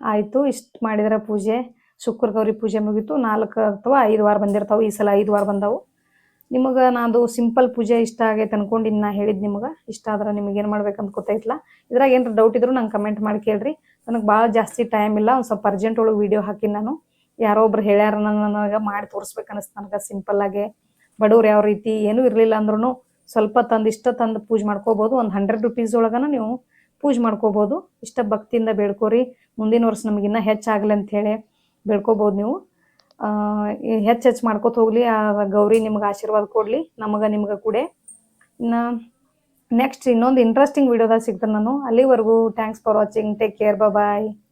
ಆಯಿತು. ಇಷ್ಟು ಮಾಡಿದ್ರೆ ಪೂಜೆ. ಶುಕ್ರ ಗೌರಿ ಪೂಜೆ ಮುಗೀತು. ನಾಲ್ಕು ಅಥವಾ ಐದು ವಾರ ಬಂದಿರ್ತಾವೆ. ಈ ಸಲ ಐದು ವಾರ ಬಂದವು. ನಿಮಗೆ ನಾದು ಸಿಂಪಲ್ ಪೂಜೆ ಇಷ್ಟ ಆಗೈತೆ ಅನ್ಕೊಂಡು ನಾ ಹೇಳಿದ್ ನಿಮಗೆ. ಇಷ್ಟ ಆದ್ರೆ ನಿಮಗೆ ಏನು ಮಾಡ್ಬೇಕಂತ ಗೊತ್ತಾಯ್ತಲ್ಲ ಇದ್ರಾಗ ಏನಾರ ಡೌಟ್ ಇದ್ರು ನಂಗೆ ಕಮೆಂಟ್ ಮಾಡಿ ಕೇಳ್ರಿ. ನನಗೆ ಭಾಳ ಜಾಸ್ತಿ ಟೈಮ್ ಇಲ್ಲ, ಒಂದು ಸ್ವಲ್ಪ ಅರ್ಜೆಂಟ್ ಒಳಗೆ ವೀಡಿಯೋ ಹಾಕಿ ನಾನು. ಯಾರೋ ಒಬ್ರು ಹೇಳ್ಯಾರ ನನಗೆ ಮಾಡಿ ತೋರಿಸ್ಬೇಕು ಅನಿಸ್ತು ನನಗೆ ಆಗಿ. ಬಡವ್ರು ಯಾವ ರೀತಿ ಏನೂ ಇರಲಿಲ್ಲ ಅಂದ್ರೂ ಸ್ವಲ್ಪ ತಂದು ಇಷ್ಟ ತಂದು ಪೂಜೆ ಮಾಡ್ಕೋಬೋದು. ಒಂದು ಹಂಡ್ರೆಡ್ ರುಪೀಸ್ ಒಳಗನ ನೀವು ಪೂಜೆ ಮಾಡ್ಕೋಬಹುದು ಇಷ್ಟ ಭಕ್ತಿಯಿಂದ ಬೇಡ್ಕೋರಿ. ಮುಂದಿನ ವರ್ಷ ನಮಗಿನ್ನ ಇನ್ನೂ ಅಂತ ಹೇಳಿ ಬೇಡ್ಕೋಬೋದು ನೀವು. ಹೆಚ್ಚು ಹೆಚ್ಚು ಮಾಡ್ಕೋತ ಹೋಗ್ಲಿ, ಆ, ಗೌರಿ ನಿಮ್ಗೆ ಆಶೀರ್ವಾದ ಕೊಡಲಿ, ನಮಗೆ ನಿಮ್ಗೆ ಕೂಡ. ಇನ್ನು ನೆಕ್ಸ್ಟ್ ಇನ್ನೊಂದು ಇಂಟ್ರೆಸ್ಟಿಂಗ್ ವಿಡಿಯೋದಾಗ ಸಿಗ್ತೇನೆ ನಾನು. ಅಲ್ಲಿವರೆಗೂ thanks for watching take care bye